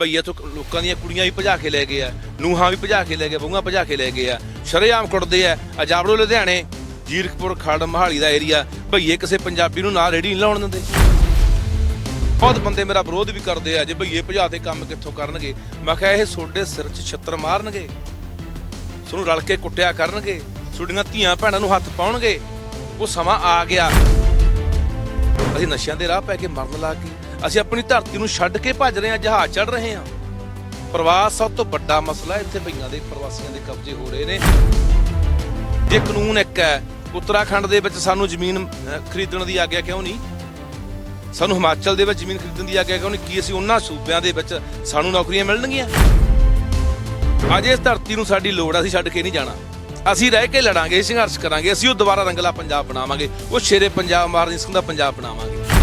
ਭਈਆ ਤੋਂ ਲੋਕਾਂ ਦੀਆਂ ਕੁੜੀਆਂ ਵੀ ਭਜਾ ਕੇ ਲੈ ਗਏ ਆ, ਨੂਹਾਂ ਵੀ ਭਜਾ ਕੇ ਲੈ ਗਏ, ਬਹੂਆਂ ਭਜਾ ਕੇ ਲੈ ਗਏ ਆ। ਸ਼ਰੇਆਮ ਕੁੱਟਦੇ ਆ। ਅਜਾਬੜੋ ਲੁਧਿਆਣੇ, ਜੀਰਕਪੁਰ ਖੜ ਮਹਾਲੀ ਦਾ ਏਰੀਆ ਭਈਏ ਕਿਸੇ ਪੰਜਾਬੀ ਨੂੰ ਨਾਲ ਰੇੜੀ ਨਹੀਂ ਲਾਉਣ ਦਿੰਦੇ। ਬਹੁਤ ਬੰਦੇ ਮੇਰਾ ਵਿਰੋਧ ਵੀ ਕਰਦੇ ਆ, ਜੇ ਭਈਏ ਭਜਾ ਤੇ ਕੰਮ ਕਿੱਥੋਂ ਕਰਨਗੇ? ਮੈਂ ਕਿਹਾ ਇਹ ਤੁਹਾਡੇ ਸਿਰ 'ਚ ਛੱਤਰ ਮਾਰਨਗੇ। ਤੁਹਾਨੂੰ ਰਲ ਕੇ ਕੁੱਟਿਆ ਕਰਨਗੇ। ਤੁਹਾਡੀਆਂ ਧੀਆਂ ਭੈਣਾਂ ਨੂੰ ਹੱਥ ਪਾਉਣਗੇ। ਉਹ ਸਮਾਂ ਆ ਗਿਆ। ਅਸੀਂ ਨਸ਼ਿਆਂ ਦੇ ਰਾਹ ਪੈ ਕੇ ਮਰਨ ਲੱਗ ਗਏ। ਅਸੀਂ ਆਪਣੀ ਧਰਤੀ ਨੂੰ ਛੱਡ ਕੇ ਭੱਜ ਰਹੇ ਹਾਂ ਜਹਾਜ਼ ਚੜ ਰਹੇ ਹਾਂ। ਪ੍ਰਵਾਸ ਸਭ ਤੋਂ ਵੱਡਾ ਮਸਲਾ ਇੱਥੇ ਭਈਆਂ ਦੇ ਪ੍ਰਵਾਸੀਆਂ ਦੇ ਕਬਜ਼ੇ ਹੋ ਰਹੇ ਨੇ। ਜੇ ਕਾਨੂੰਨ ਇੱਕ ਹੈ ਉੱਤਰਾਖੰਡ ਦੇ ਵਿੱਚ ਸਾਨੂੰ ਜ਼ਮੀਨ ਖਰੀਦਣ ਦੀ ਆਗਿਆ ਕਿਉਂ ਨਹੀਂ? ਸਾਨੂੰ ਹਿਮਾਚਲ ਦੇ ਵਿੱਚ ਜ਼ਮੀਨ ਖਰੀਦਣ ਦੀ ਆਗਿਆ ਕਿਉਂ ਨਹੀਂ? ਕੀ ਅਸੀਂ ਉਹਨਾਂ ਸੂਬਿਆਂ ਦੇ ਵਿੱਚ ਸਾਨੂੰ ਨੌਕਰੀਆਂ ਮਿਲਣਗੀਆਂ? ਅੱਜ ਇਸ ਧਰਤੀ ਨੂੰ ਸਾਡੀ ਲੋੜ ਆ, ਅਸੀਂ ਛੱਡ ਕੇ ਨਹੀਂ ਜਾਣਾ। ਅਸੀਂ ਰਹਿ ਕੇ ਲੜਾਂਗੇ ਸੰਘਰਸ਼ ਕਰਾਂਗੇ ਅਸੀਂ ਉਹ ਦੁਬਾਰਾ ਰੰਗਲਾ ਪੰਜਾਬ ਬਣਾਵਾਂਗੇ। ਉਹ ਸ਼ੇਰੇ ਪੰਜਾਬ ਮਾਰਨ ਸਿੰਘ ਦਾ ਪੰਜਾਬ ਬਣਾਵਾਂਗੇ।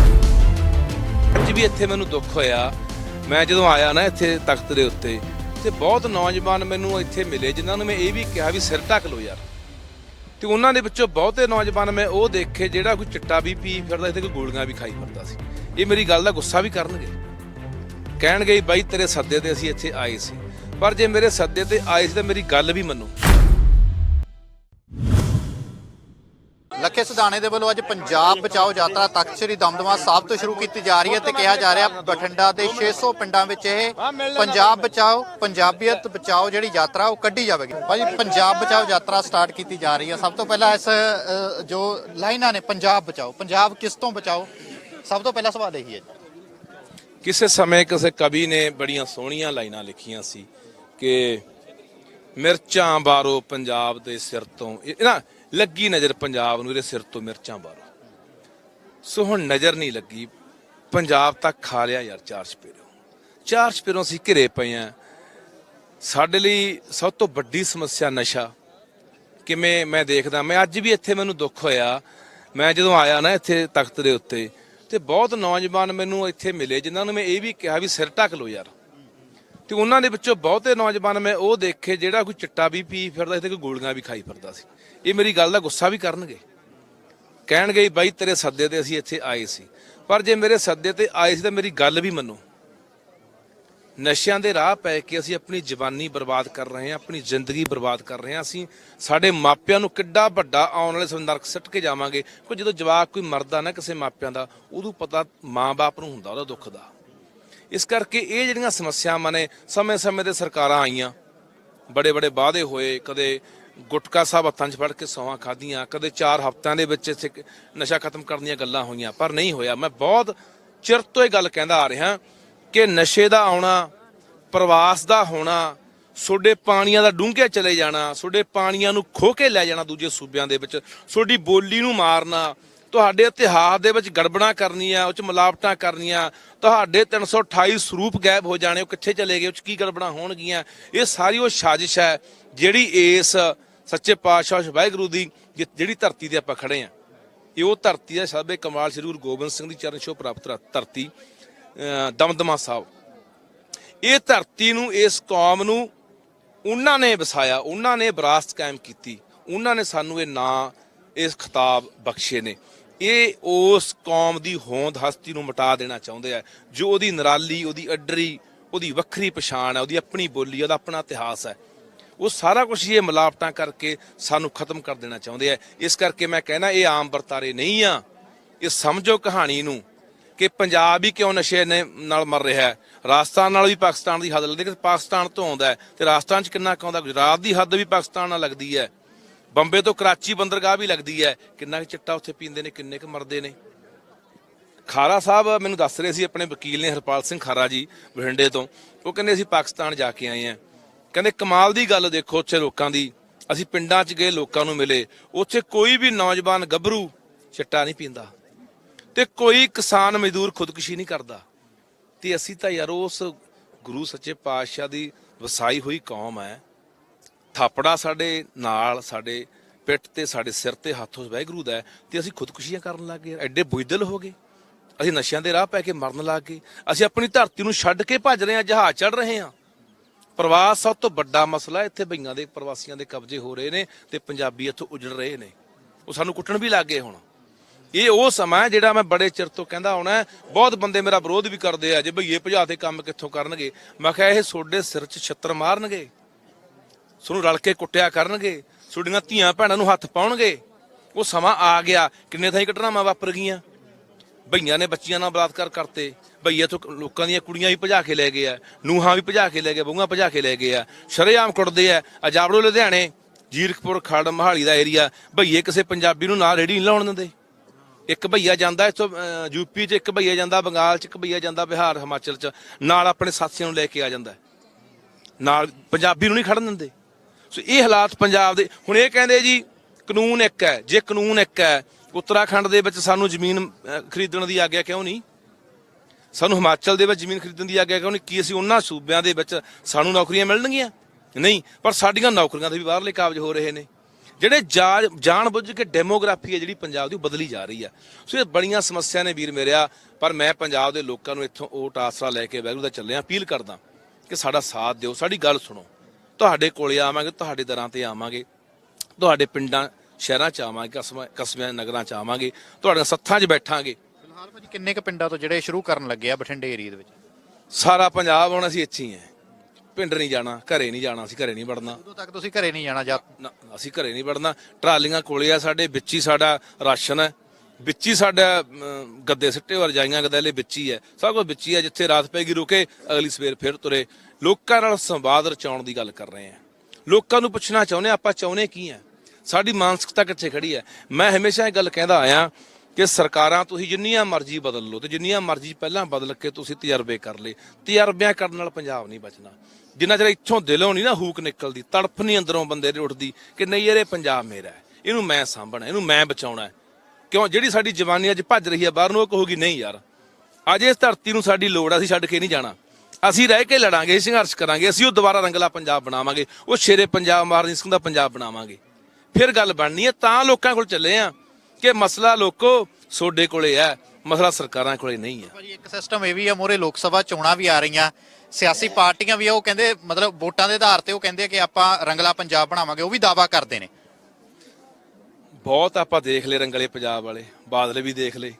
ਅੱਜ ਵੀ ਇੱਥੇ ਮੈਨੂੰ ਦੁੱਖ ਹੋਇਆ। ਮੈਂ ਜਦੋਂ ਆਇਆ ਨਾ ਇੱਥੇ ਤਖਤ ਦੇ ਉੱਤੇ, ਤੇ ਬਹੁਤ ਨੌਜਵਾਨ ਮੈਨੂੰ ਇੱਥੇ ਮਿਲੇ, ਜਿਨ੍ਹਾਂ ਨੂੰ ਮੈਂ ਇਹ ਵੀ ਕਿਹਾ ਵੀ ਸਿਰ ਢੱਕ ਲਓ ਯਾਰ। ਤੇ ਉਹਨਾਂ ਦੇ ਵਿੱਚੋਂ ਬਹੁਤੇ ਨੌਜਵਾਨ ਮੈਂ ਉਹ ਦੇਖੇ ਜਿਹੜਾ ਕੋਈ ਚਿੱਟਾ ਵੀ ਪੀ ਫਿਰਦਾ ਸੀ ਕੋਈ ਗੋਲੀਆਂ ਵੀ ਖਾਈ ਫਿਰਦਾ ਸੀ। ਇਹ ਮੇਰੀ ਗੱਲ ਦਾ ਗੁੱਸਾ ਵੀ ਕਰਨਗੇ। ਕਹਿਣਗੇ ਬਾਈ ਤੇਰੇ ਸੱਦੇ ਤੇ ਅਸੀਂ ਇੱਥੇ ਆਏ ਸੀ। ਪਰ ਜੇ ਮੇਰੇ ਸੱਦੇ ਤੇ ਆਏ ਸੀ ਤਾਂ ਮੇਰੀ ਗੱਲ ਵੀ ਮੰਨੋ। ਲੱਖੇ ਸੁਧਾਣੇ ਦੇ ਵੱਲੋਂ ਅੱਜ ਪੰਜਾਬ ਬਚਾਓ ਯਾਤਰਾ ਤਖਤ ਸ੍ਰੀ ਦਮਦਮਾ ਸਾਹਿਬ ਤੋਂ ਸ਼ੁਰੂ ਕੀਤੀ ਜਾ ਰਹੀ ਹੈ ਤੇ ਕਿਹਾ ਜਾ ਰਿਹਾ ਬਠਿੰਡਾ ਦੇ 600 ਪਿੰਡਾਂ ਵਿੱਚ ਇਹ ਪੰਜਾਬ ਬਚਾਓ, ਪੰਜਾਬੀਅਤ ਬਚਾਓ ਜਿਹੜੀ ਯਾਤਰਾ ਉਹ ਕੱਢੀ ਜਾਵੇਗੀ। ਭਾਜੀ, ਪੰਜਾਬ ਬਚਾਓ ਯਾਤਰਾ ਸਟਾਰਟ ਕੀਤੀ ਜਾ ਰਹੀ ਹੈ। ਸਭ ਤੋਂ ਪਹਿਲਾਂ ਇਸ ਜੋ ਲਾਈਨਾਂ ਨੇ, ਪੰਜਾਬ ਬਚਾਓ, ਪੰਜਾਬ ਕਿਸ ਤੋਂ ਬਚਾਓ? ਸਭ ਤੋਂ ਪਹਿਲਾ ਸਵਾਲ ਇਹੀ ਹੈ ਕਿਸੇ ਸਮੇਂ ਕਿਸੇ ਕਵੀ ਨੇ ਬੜੀਆਂ ਸੋਹਣੀਆਂ ਲਾਈਨਾਂ ਲਿਖੀਆਂ ਸੀ ਕਿ ਮਿਰਚਾਂ ਬਾਰੋ ਪੰਜਾਬ ਦੇ ਸਿਰ ਤੋਂ। ਇਹ ਨਾ ਲੱਗੀ ਨਜ਼ਰ ਪੰਜਾਬ ਨੂੰ ਇਹਦੇ ਸਿਰ ਤੋਂ ਮਿਰਚਾਂ ਬਾਰੋ ਸੋ ਹੁਣ ਨਜ਼ਰ ਨਹੀਂ ਲੱਗੀ, ਪੰਜਾਬ ਤੱਕ ਖਾ ਲਿਆ ਯਾਰ ਚਾਰ ਚਪੇਰੋਂ ਚਾਰ ਚਪੇਰੋਂ ਅਸੀਂ ਘਿਰੇ ਪਏ ਆ। ਸਾਡੇ ਲਈ ਸਭ ਤੋਂ ਵੱਡੀ ਸਮੱਸਿਆ ਨਸ਼ਾ। ਕਿਵੇਂ ਮੈਂ ਦੇਖਦਾ, ਮੈਂ ਅੱਜ ਵੀ ਇੱਥੇ ਮੈਨੂੰ ਦੁੱਖ ਹੋਇਆ। ਮੈਂ ਜਦੋਂ ਆਇਆ ਨਾ ਇੱਥੇ ਤਖਤ ਦੇ ਉੱਤੇ, ਤੇ ਬਹੁਤ ਨੌਜਵਾਨ ਮੈਨੂੰ ਇੱਥੇ ਮਿਲੇ, ਜਿਨ੍ਹਾਂ ਨੂੰ ਮੈਂ ਇਹ ਵੀ ਕਿਹਾ ਵੀ ਸਿਰ ਢੱਕ ਲਓ ਯਾਰ। ਤੇ ਉਹਨਾਂ ਦੇ ਵਿੱਚੋਂ ਬਹੁਤੇ ਨੌਜਵਾਨ ਮੈਂ ਉਹ ਦੇਖੇ, ਜਿਹੜਾ ਕੋਈ ਚਿੱਟਾ ਵੀ ਪੀ ਫਿਰਦਾ ਸੀ ਤੇ ਕੋਈ ਗੋਲੀਆਂ ਵੀ ਖਾਈ ਫਿਰਦਾ ਸੀ। ਇਹ ਮੇਰੀ ਗੱਲ ਦਾ ਗੁੱਸਾ ਵੀ ਕਰਨਗੇ। ਕਹਿਣਗੇ ਬਾਈ ਤੇਰੇ ਸੱਦੇ ਤੇ ਅਸੀਂ ਇੱਥੇ ਆਏ ਸੀ। ਪਰ ਜੇ ਮੇਰੇ ਸੱਦੇ ਤੇ ਆਏ ਸੀ ਤਾਂ ਮੇਰੀ ਗੱਲ ਵੀ ਮੰਨੋ। ਨਸ਼ਿਆਂ ਦੇ ਰਾਹ ਪੈ ਕੇ ਅਸੀਂ ਆਪਣੀ ਜਵਾਨੀ ਬਰਬਾਦ ਕਰ ਰਹੇ ਹਾਂ, ਆਪਣੀ ਜ਼ਿੰਦਗੀ ਬਰਬਾਦ ਕਰ ਰਹੇ ਹਾਂ। ਅਸੀਂ ਸਾਡੇ ਮਾਪਿਆਂ ਨੂੰ ਕਿੱਡਾ ਵੱਡਾ ਆਉਣ ਵਾਲੇ ਸਮੇਂ ਨਰਕ ਸੱਟ ਕੇ ਜਾਵਾਂਗੇ। ਕੋਈ ਜਦੋਂ ਜਵਾਕ ਕੋਈ ਮਰਦਾ ਨਾ ਕਿਸੇ ਮਾਪਿਆਂ ਦਾ, ਉਦੋਂ ਪਤਾ ਮਾਂ-ਬਾਪ ਨੂੰ ਹੁੰਦਾ ਉਹਦਾ ਦੁੱਖ ਦਾ। ਇਸ ਕਰਕੇ ਇਹ ਜਿਹੜੀਆਂ ਸਮੱਸਿਆਵਾਂ ਨੇ, ਸਮੇਂ-ਸਮੇਂ ਤੇ ਸਰਕਾਰਾਂ ਆਈਆਂ। ਬੜੇ ਬੜੇ ਵਾਅਦੇ ਹੋਏ, ਕਦੇ ਗੁਟਕਾ ਸਾਹਿਬ ਹੱਥਾਂ 'ਚ ਫੜ ਕੇ ਸੌਹਾਂ ਖਾਧੀਆਂ, ਕਦੇ 4 ਹਫ਼ਤਿਆਂ ਦੇ ਵਿੱਚ ਇੱਥੇ ਨਸ਼ਾ ਖਤਮ ਕਰਨ ਦੀਆਂ ਗੱਲਾਂ ਹੋਈਆਂ, ਪਰ ਨਹੀਂ ਹੋਇਆ। ਮੈਂ ਬਹੁਤ ਚਿਰ ਤੋਂ ਇਹ ਗੱਲ ਕਹਿੰਦਾ ਆ ਰਿਹਾ ਕਿ ਨਸ਼ੇ ਦਾ ਆਉਣਾ, ਪ੍ਰਵਾਸ ਦਾ ਹੋਣਾ ਤੁਹਾਡੇ ਪਾਣੀਆਂ ਦਾ ਡੂੰਘੇ ਚਲੇ ਜਾਣਾ ਤੁਹਾਡੇ ਪਾਣੀਆਂ ਨੂੰ ਖੋ ਕੇ ਲੈ ਜਾਣਾ ਦੂਜੇ ਸੂਬਿਆਂ ਦੇ ਵਿੱਚ ਤੁਹਾਡੀ ਬੋਲੀ ਨੂੰ ਮਾਰਨਾ, ਤੁਹਾਡੇ ਇਤਿਹਾਸ ਦੇ ਵਿੱਚ ਗੜਬੜਾਂ ਕਰਨੀਆਂ, ਉਹ ਚ ਮਿਲਾਵਟਾਂ ਕਰਨੀਆਂ, ਤੁਹਾਡੇ 328 ਸਰੂਪ ਗਾਇਬ ਹੋ ਜਾਣੇ, ਉਹ ਕਿੱਥੇ ਚਲੇ ਗਏ, ਉਹ ਚ ਕੀ ਗੜਬੜਾਂ ਹੋਣਗੀਆਂ? ਇਹ ਸਾਰੀ ਉਹ ਸਾਜ਼ਿਸ਼ ਹੈ ਜਿਹੜੀ ਇਸ ਸੱਚੇ ਪਾਤਸ਼ਾਹ ਵਾਹਿਗੁਰੂ ਦੀ ਜਿ- ਜਿਹੜੀ ਧਰਤੀ ਤੇ ਆਪਾਂ ਖੜੇ ਆ। ਇਹ ਉਹ ਧਰਤੀ ਹੈ ਸਾਬੇ ਕਮਾਲ ਸ੍ਰੀ ਗੁਰੂ ਗੋਬਿੰਦ ਸਿੰਘ ਦੀ ਚਰਨ ਛੋਹ ਪ੍ਰਾਪਤ ਧਰਤੀ ਦਮਦਮਾ ਸਾਹਿਬ। ਇਹ ਧਰਤੀ ਨੂੰ, ਇਸ ਕੌਮ ਨੂੰ ਉਹਨਾਂ ਨੇ ਵਸਾਇਆ, ਉਹਨਾਂ ਨੇ ਵਿਰਾਸਤ ਕਾਇਮ ਕੀਤੀ, ਉਹਨਾਂ ਨੇ ਸਾਨੂੰ ਇਹ ਨਾਂ, ਇਸ ਖਿਤਾਬ ਬਖਸ਼ੇ ਨੇ। ਇਹ ਉਸ ਕੌਮ ਦੀ ਹੋਂਦ ਹਸਤੀ ਨੂੰ ਮਿਟਾ ਦੇਣਾ ਚਾਹੁੰਦੇ ਆ, ਜੋ ਉਹਦੀ ਨਰਾਲੀ, ਉਹਦੀ ਅੱਡਰੀ, ਉਹਦੀ ਵੱਖਰੀ ਪਛਾਣ ਹੈ ਉਹਦੀ ਆਪਣੀ ਬੋਲੀ, ਉਹਦਾ ਆਪਣਾ ਇਤਿਹਾਸ ਹੈ ਉਹ ਸਾਰਾ ਕੁਝ ਇਹ ਮਿਲਾਵਟਾਂ ਕਰਕੇ ਸਾਨੂੰ ਖਤਮ ਕਰ ਦੇਣਾ ਚਾਹੁੰਦੇ ਆ। ਇਸ ਕਰਕੇ ਮੈਂ ਕਹਿਣਾ, ਇਹ ਆਮ ਵਰਤਾਰੇ ਨਹੀਂ ਆ। ਇਹ ਸਮਝੋ ਕਹਾਣੀ ਨੂੰ ਕਿ ਪੰਜਾਬ ਹੀ ਕਿਉਂ ਨਸ਼ੇ ਨੇ ਨਾਲ ਮਰ ਰਿਹਾ ਹੈ। ਰਾਜਸਥਾਨ ਨਾਲ ਵੀ ਪਾਕਿਸਤਾਨ ਦੀ ਹੱਦ ਲੱਗਦੀ ਕਿ ਪਾਕਿਸਤਾਨ ਤੋਂ ਆਉਂਦਾ ਹੈ। ਤੇ ਰਾਜਸਥਾਨ ਚ ਕਿੰਨਾ ਕੁ ਆਉਂਦਾ, ਗੁਜਰਾਤ ਦੀ ਹੱਦ ਵੀ ਪਾਕਿਸਤਾਨ ਨਾਲ ਲੱਗਦੀ ਹੈ। ਬੰਬੇ ਤੋਂ ਕਰਾਚੀ ਬੰਦਰਗਾਹ ਵੀ ਲੱਗਦੀ ਹੈ। ਕਿੰਨਾ ਕੁ ਚਿੱਟਾ ਉੱਥੇ ਪੀਂਦੇ ਨੇ, ਕਿੰਨੇ ਕੁ ਮਰਦੇ ਨੇ। ਖਾਰਾ ਸਾਹਿਬ ਮੈਨੂੰ ਦੱਸ ਰਹੇ ਸੀ, ਆਪਣੇ ਵਕੀਲ ਨੇ ਹਰਪਾਲ ਸਿੰਘ ਖਾਰਾ ਜੀ ਬਠਿੰਡੇ ਤੋਂ। ਉਹ ਕਹਿੰਦੇ, ਅਸੀਂ ਪਾਕਿਸਤਾਨ ਜਾ ਕੇ ਆਏ ਆ ਕਹਿੰਦੇ ਕਮਾਲ ਦੀ ਗੱਲ ਦੇਖੋ ਉੱਥੇ ਲੋਕਾਂ ਦੀ। ਅਸੀਂ ਪਿੰਡਾਂ 'ਚ ਗਏ, ਲੋਕਾਂ ਨੂੰ ਮਿਲੇ। ਉੱਥੇ ਕੋਈ ਵੀ ਨੌਜਵਾਨ ਗੱਭਰੂ ਚਿੱਟਾ ਨਹੀਂ ਪੀਂਦਾ। ਤੇ ਕੋਈ ਕਿਸਾਨ ਮਜ਼ਦੂਰ ਖੁਦਕੁਸ਼ੀ ਨਹੀਂ ਕਰਦਾ। ਤੇ ਅਸੀਂ ਤਾਂ ਯਾਰ ਉਸ ਗੁਰੂ ਸੱਚੇ ਪਾਤਸ਼ਾਹ ਦੀ ਵਸਾਈ ਹੋਈ ਕੌਮ ਹੈ। ਥਾਪੜਾ ਸਾਡੇ ਨਾਲ, ਸਾਡੇ ਪਿੱਠ ਤੇ, ਸਾਡੇ ਸਿਰ ਤੇ ਹੱਥੋਂ ਵਾਹਿਗੁਰੂ ਦਾ ਹੈ ਤੇ ਅਸੀਂ ਖੁਦਕੁਸ਼ੀਆਂ ਕਰਨ ਲੱਗ ਗਏ। ਐਡੇ ਬੁਝਦਲ ਹੋ ਗਏ। ਅਸੀਂ ਨਸ਼ਿਆਂ ਦੇ ਰਾਹ ਪੈ ਕੇ ਮਰਨ ਲੱਗ ਗਏ। ਅਸੀਂ ਆਪਣੀ ਧਰਤੀ ਨੂੰ ਛੱਡ ਕੇ ਭੱਜ ਰਹੇ ਹਾਂ, ਜਹਾਜ਼ ਚੜ ਰਹੇ ਹਾਂ। ਪ੍ਰਵਾਸ ਸਭ ਤੋਂ ਵੱਡਾ ਮਸਲਾ ਇੱਥੇ ਭਈਆਂ ਦੇ ਪ੍ਰਵਾਸੀਆਂ ਦੇ ਕਬਜ਼ੇ ਹੋ ਰਹੇ ਨੇ ਤੇ ਪੰਜਾਬੀ ਇੱਥੋਂ ਉਜੜ ਰਹੇ ਨੇ। ਉਹ ਸਾਨੂੰ ਕੁੱਟਣ ਵੀ ਲੱਗ ਗਏ ਹੁਣ। ਇਹ ਉਹ ਸਮਾਂ ਜਿਹੜਾ ਮੈਂ ਬੜੇ ਚਿਰ ਤੋਂ ਕਹਿੰਦਾ ਹੋਣਾ ਬਹੁਤ ਬੰਦੇ ਮੇਰਾ ਵਿਰੋਧ ਵੀ ਕਰਦੇ ਆ, ਜੇ ਭਈਏ ਭਜਾ ਤੇ ਕੰਮ ਕਿੱਥੋਂ ਕਰਨਗੇ? ਮੈਂ ਕਿਹਾ ਇਹ ਤੁਹਾਡੇ ਸਿਰ 'ਚ ਛੱਤਰ ਮਾਰਨਗੇ। ਤੁਹਾਨੂੰ ਰਲ ਕੇ ਕੁੱਟਿਆ ਕਰਨਗੇ ਤੁਹਾਡੀਆਂ ਧੀਆਂ ਭੈਣਾਂ ਨੂੰ ਹੱਥ ਪਾਉਣਗੇ। ਉਹ ਸਮਾਂ ਆ ਗਿਆ, ਕਿੰਨੇ ਥਾਈਂ ਘਟਨਾਵਾਂ ਵਾਪਰ ਗਈਆਂ? ਭਈਆਂ ਨੇ ਬੱਚੀਆਂ ਨਾਲ ਬਲਾਤਕਾਰ ਕਰਤੇ। ਭਈਏ ਤੋਂ ਲੋਕਾਂ ਦੀਆਂ ਕੁੜੀਆਂ ਵੀ ਭਜਾ ਕੇ ਲੈ ਗਏ ਆ ਨੂਹਾਂ ਵੀ ਭਜਾ ਕੇ ਲੈ ਗਏ ਬਹੂਆਂ ਭਜਾ ਕੇ ਲੈ ਗਏ ਆ ਸ਼ਰੇਆਮ ਕੁੱਟਦੇ ਆ। ਅਜਾਬੜੋ ਲੁਧਿਆਣੇ ਜੀਰਕਪੁਰ ਖੜ ਮਹਾਲੀ ਦਾ ਏਰੀਆ ਭਈਏ ਕਿਸੇ ਪੰਜਾਬੀ ਨੂੰ ਨਾ ਰੇੜੀ ਨਹੀਂ ਲਾਉਣ ਦਿੰਦੇ। ਇੱਕ ਭਈਆ ਜਾਂਦਾ ਇੱਥੋਂ ਅਹ, ਯੂਪੀ 'ਚ ਇੱਕ ਭਈਆ ਜਾਂਦਾ ਬੰਗਾਲ 'ਚ ਇੱਕ ਭਈਆ ਜਾਂਦਾ ਬਿਹਾਰ ਹਿਮਾਚਲ 'ਚ ਨਾਲ ਆਪਣੇ ਸਾਥੀਆਂ ਨੂੰ ਲੈ ਕੇ ਆ ਜਾਂਦਾ। ਨਾਲ ਪੰਜਾਬੀ ਨੂੰ ਨਹੀਂ ਖੜਨ ਦਿੰਦੇ। ਸੋ ਇਹ ਹਾਲਾਤ ਪੰਜਾਬ ਦੇ ਹੁਣ ਇਹ ਕਹਿੰਦੇ ਜੀ ਕਾਨੂੰਨ ਇੱਕ ਹੈ। ਜੇ ਕਾਨੂੰਨ ਇੱਕ ਹੈ ਉੱਤਰਾਖੰਡ ਦੇ ਵਿੱਚ ਸਾਨੂੰ ਜ਼ਮੀਨ ਖਰੀਦਣ ਦੀ ਆਗਿਆ ਕਿਉਂ ਨਹੀਂ? ਸਾਨੂੰ ਹਿਮਾਚਲ ਦੇ ਵਿੱਚ ਜ਼ਮੀਨ ਖਰੀਦਣ ਦੀ ਆਗਿਆ ਕਿਉਂ ਨਹੀਂ? ਕੀ ਅਸੀਂ ਉਹਨਾਂ ਸੂਬਿਆਂ ਦੇ ਵਿੱਚ ਸਾਨੂੰ ਨੌਕਰੀਆਂ ਮਿਲਣਗੀਆਂ? ਨਹੀਂ, ਪਰ ਸਾਡੀਆਂ ਨੌਕਰੀਆਂ ਦੇ ਵੀ ਬਾਹਰਲੇ ਕਾਬਜ ਹੋ ਰਹੇ ਨੇ। ਜਿਹੜੇ ਜਾ- ਜਾਣ ਬੁੱਝ ਕੇ ਡੈਮੋਗ੍ਰਾਫੀ ਹੈ, ਜਿਹੜੀ ਪੰਜਾਬ ਦੀ ਉਹ ਬਦਲੀ ਜਾ ਰਹੀ ਆ। ਸੋ ਇਹ ਬੜੀਆਂ ਸਮੱਸਿਆ ਨੇ ਵੀਰ ਮੇਰਿਆ, ਪਰ ਮੈਂ ਪੰਜਾਬ ਦੇ ਲੋਕਾਂ ਨੂੰ ਇੱਥੋਂ ਓਟ ਆਸਰਾ ਲੈ ਕੇ ਵੈਗਰੂ ਦਾ ਚੱਲਿਆ, ਅਪੀਲ ਕਰਦਾ ਕਿ ਸਾਡਾ ਸਾਥ ਦਿਓ। ਸਾਡੀ ਗੱਲ ਸੁਣੋ। ਤੁਹਾਡੇ ਕੋਲੇ ਆਵਾਂਗੇ, ਤੁਹਾਡੇ ਦਰਾਂ ਤੇ ਆਵਾਂਗੇ। ਤੁਹਾਡੇ ਪਿੰਡਾਂ, ਸ਼ਹਿਰਾਂ ਚ ਆਵਾਂਗੇ, ਕਸਬਾਂ, ਕਸਬਿਆਂ, ਨਗਰਾਂ ਚ ਆਵਾਂਗੇ। ਤੁਹਾਡੀਆਂ ਸੱਥਾਂ 'ਚ ਬੈਠਾਂਗੇ। ਫਿਲਹਾਲ ਭਾਜੀ ਕਿੰਨੇ ਕੁ ਪਿੰਡਾਂ ਤੋਂ ਜਿਹੜੇ ਸ਼ੁਰੂ ਕਰਨ ਲੱਗੇ ਆ ਬਠਿੰਡੇ ਏਰੀਆ ਦੇ ਵਿੱਚ? ਸਾਰਾ ਪੰਜਾਬ ਹੁਣ ਅਸੀਂ ਇੱਥੇ ਹੀ ਹੈ ਪਿੰਡ ਨਹੀਂ ਜਾਣਾ ਘਰੇ ਨਹੀਂ ਜਾਣਾ ਅਸੀਂ ਘਰੇ ਨਹੀਂ ਵੜਨਾ। ਉਦੋਂ ਤੱਕ ਤੁਸੀਂ ਘਰੇ ਨਹੀਂ ਜਾਣਾ ਜਾਂ ਨਾ, ਅਸੀਂ ਘਰੇ ਨਹੀਂ ਵੜਨਾ। ਟਰਾਲੀਆਂ ਕੋਲੇ ਆ ਸਾਡੇ ਵਿੱਚ ਹੀ ਸਾਡਾ ਰਾਸ਼ਨ ਹੈ। ਵਿੱਚ ਹੀ ਸਾਡਾ ਅਮ, ਗੱਦੇ ਸਿੱਟੇ ਵਰ ਜਾਈਆਂ ਗਦੈਲੇ ਵਿੱਚ ਹੀ ਹੈ। ਸਭ ਕੁਝ ਵਿੱਚ ਹੀ ਹੈ ਜਿੱਥੇ ਰਾਤ ਪੈਗੀ ਰੁਕੇ ਅਗਲੀ ਸਵੇਰ ਫਿਰ ਤੁਰੇ। ਲੋਕਾਂ ਨਾਲ ਸੰਵਾਦ ਰਚਾਉਣ ਦੀ ਗੱਲ ਕਰ ਰਹੇ ਹਾਂ ਲੋਕਾਂ ਨੂੰ ਪੁੱਛਣਾ ਚਾਹੁੰਦੇ ਹਾਂ, ਆਪਾਂ ਚਾਹੁੰਦੇ ਕੀ ਹੈ ਸਾਡੀ ਮਾਨਸਿਕਤਾ ਕਿੱਥੇ ਖੜੀ ਹੈ? ਮੈਂ ਹਮੇਸ਼ਾ ਇਹ ਗੱਲ ਕਹਿੰਦਾ ਆਇਆ ਕਿ ਸਰਕਾਰਾਂ ਤੁਸੀਂ ਜਿੰਨੀਆਂ ਮਰਜ਼ੀ ਬਦਲ ਲਓ ਤੇ ਜਿੰਨੀਆਂ ਮਰਜ਼ੀ ਪਹਿਲਾਂ ਬਦਲ ਕੇ ਤੁਸੀਂ ਤਜਰਬੇ ਕਰ ਲਏ। ਤਜਰਬਿਆਂ ਕਰਨ ਨਾਲ ਪੰਜਾਬ ਨਹੀਂ ਬਚਣਾ। ਜਿੰਨਾ ਚਿਰ ਇੱਥੋਂ ਦਿਲੋਂ ਨਹੀਂ ਨਾ ਹੂਕ ਨਿਕਲਦੀ ਤੜਫ ਨਹੀਂ ਅੰਦਰੋਂ ਬੰਦੇ ਦੇ ਉੱਠਦੀ ਕਿ ਨਹੀਂ ਯਾਰ ਇਹ ਪੰਜਾਬ ਮੇਰਾ ਹੈ ਇਹਨੂੰ ਮੈਂ ਸਾਂਭਣਾ ਇਹਨੂੰ ਮੈਂ ਬਚਾਉਣਾ ਕਿਉਂ? ਜਿਹੜੀ ਸਾਡੀ ਜਵਾਨੀ ਅੱਜ ਭੱਜ ਰਹੀ ਹੈ ਬਾਹਰ ਨੂੰ ਉਹ ਕਹੂਗੀ ਨਹੀਂ ਯਾਰ ਅੱਜ ਇਸ ਧਰਤੀ ਨੂੰ ਸਾਡੀ ਲੋੜ ਆ, ਅਸੀਂ ਛੱਡ ਕੇ ਨਹੀਂ ਜਾਣਾ। ਅਸੀਂ ਰਹਿ ਕੇ ਲੜਾਂਗੇ ਸੰਘਰਸ਼ ਕਰਾਂਗੇ ਅਸੀਂ ਉਹ ਦੁਬਾਰਾ ਰੰਗਲਾ ਪੰਜਾਬ ਬਣਾਵਾਂਗੇ ਉਹ ਸ਼ੇਰੇ ਪੰਜਾਬ ਮਾਰਨੀ ਸਿੰਘ ਦਾ ਪੰਜਾਬ ਬਣਾਵਾਂਗੇ। ਫਿਰ ਗੱਲ ਬਣਨੀ ਹੈ ਤਾਂ ਲੋਕਾਂ ਕੋਲ ਚੱਲੇ ਆ। ਕਿ ਮਸਲਾ ਲੋਕੋ ਸੋਡੇ ਕੋਲੇ ਹੈ ਮਸਲਾ ਸਰਕਾਰਾਂ ਕੋਲੇ ਨਹੀਂ ਹੈ। ਭਾਜੀ ਇੱਕ ਸਿਸਟਮ ਇਹ ਵੀ ਆ ਮੋਰੇ ਲੋਕ ਸਭਾ ਚੋਣਾਂ ਵੀ ਆ ਰਹੀਆਂ ਸਿਆਸੀ ਪਾਰਟੀਆਂ ਵੀ ਆ, ਉਹ ਕਹਿੰਦੇ ਮਤਲਬ ਵੋਟਾਂ ਦੇ ਆਧਾਰ ਤੇ ਉਹ ਕਹਿੰਦੇ ਕਿ ਆਪਾਂ ਰੰਗਲਾ ਪੰਜਾਬ ਬਣਾਵਾਂਗੇ ਉਹ ਵੀ ਦਾਵਾ ਕਰਦੇ ਨੇ। ਬਹੁਤ ਆਪਾਂ ਦੇਖ ਲਏ ਰੰਗਲੇ ਪੰਜਾਬ ਵਾਲੇ ਬਾਦਲ ਵੀ ਦੇਖ ਲਏ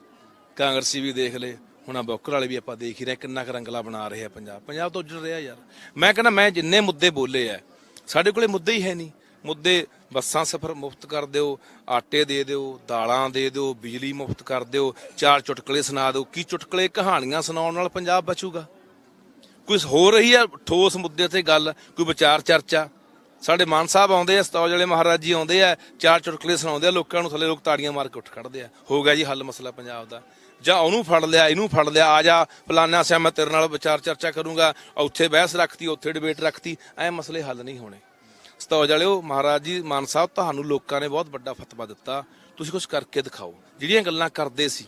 ਕਾਂਗਰਸੀ ਵੀ ਦੇਖ ਲਏ ਹੁਣ ਆ ਬੋਕਰ ਵਾਲੇ ਵੀ ਆਪਾਂ ਦੇਖ ਹੀ ਰਹੇ ਕਿੰਨਾ ਕੁ ਰੰਗਲਾ ਬਣਾ ਰਹੇ ਆ ਪੰਜਾਬ। ਪੰਜਾਬ ਤੋਂ ਉੱਜੜ ਰਿਹਾ ਯਾਰ। ਮੈਂ ਕਹਿੰਦਾ ਮੈਂ ਜਿੰਨੇ ਮੁੱਦੇ ਬੋਲੇ ਆ ਸਾਡੇ ਕੋਲੇ ਮੁੱਦੇ ਹੀ ਹੈ ਨਹੀਂ। ਮੁੱਦੇ ਬੱਸਾਂ ਸਫ਼ਰ ਮੁਫਤ ਕਰ ਦਿਓ, ਆਟੇ ਦੇ ਦਿਓ, ਦਾਲਾਂ ਦੇ ਦਿਓ, ਬਿਜਲੀ ਮੁਫਤ ਕਰ ਦਿਓ, ਚਾਰ ਚੁਟਕਲੇ ਸੁਣਾ ਦਿਓ। ਕੀ ਚੁਟਕਲੇ ਕਹਾਣੀਆਂ ਸੁਣਾਉਣ ਨਾਲ ਪੰਜਾਬ ਬਚੂਗਾ? ਕੋਈ ਹੋ ਰਹੀ ਹੈ ਠੋਸ ਮੁੱਦੇ ਤੇ ਗੱਲ, ਕੋਈ ਵਿਚਾਰ ਚਰਚਾ? ਸਾਡੇ ਮਾਨ ਸਾਹਿਬ ਆਉਂਦੇ ਆ, ਸਤੌਜ ਵਾਲੇ ਮਹਾਰਾਜ ਜੀ ਆਉਂਦੇ ਆ, ਚਾਰ ਚੁਟਕਲੇ ਸੁਣਾਉਂਦੇ ਆ, ਲੋਕਾਂ ਨੂੰ ਥੱਲੇ ਲੋਕ ਤਾੜੀਆਂ ਮਾਰ ਕੇ ਉੱਠ ਖੜਦੇ ਆ। ਹੋ ਗਿਆ ਜੀ ਹੱਲ ਮਸਲਾ ਪੰਜਾਬ ਦਾ। ਜਾਂ ਉਹਨੂੰ ਫੜ ਲਿਆ, ਇਹਨੂੰ ਫੜ ਲਿਆ, ਆ ਜਾ, ਫਲਾਨਾ ਸਿਆ ਮੈਂ ਤੇਰੇ ਨਾਲ ਵਿਚਾਰ ਚਰਚਾ ਕਰੂੰਗਾ ਉੱਥੇ ਬਹਿਸ ਰੱਖਤੀ, ਉੱਥੇ ਡਿਬੇਟ ਰੱਖਤੀ, ਐ ਮਸਲੇ ਹੱਲ ਨਹੀਂ ਹੋਣੇ। ਸਤੌਜ ਵਾਲਿਓ ਮਹਾਰਾਜ ਜੀ, ਮਾਨ ਸਾਹਿਬ, ਤੁਹਾਨੂੰ ਲੋਕਾਂ ਨੇ ਬਹੁਤ ਵੱਡਾ ਫਤਵਾ ਦਿੱਤਾ। ਤੁਸੀਂ ਕੁਝ ਕਰਕੇ ਦਿਖਾਓ। ਜਿਹੜੀਆਂ ਗੱਲਾਂ ਕਰਦੇ ਸੀ।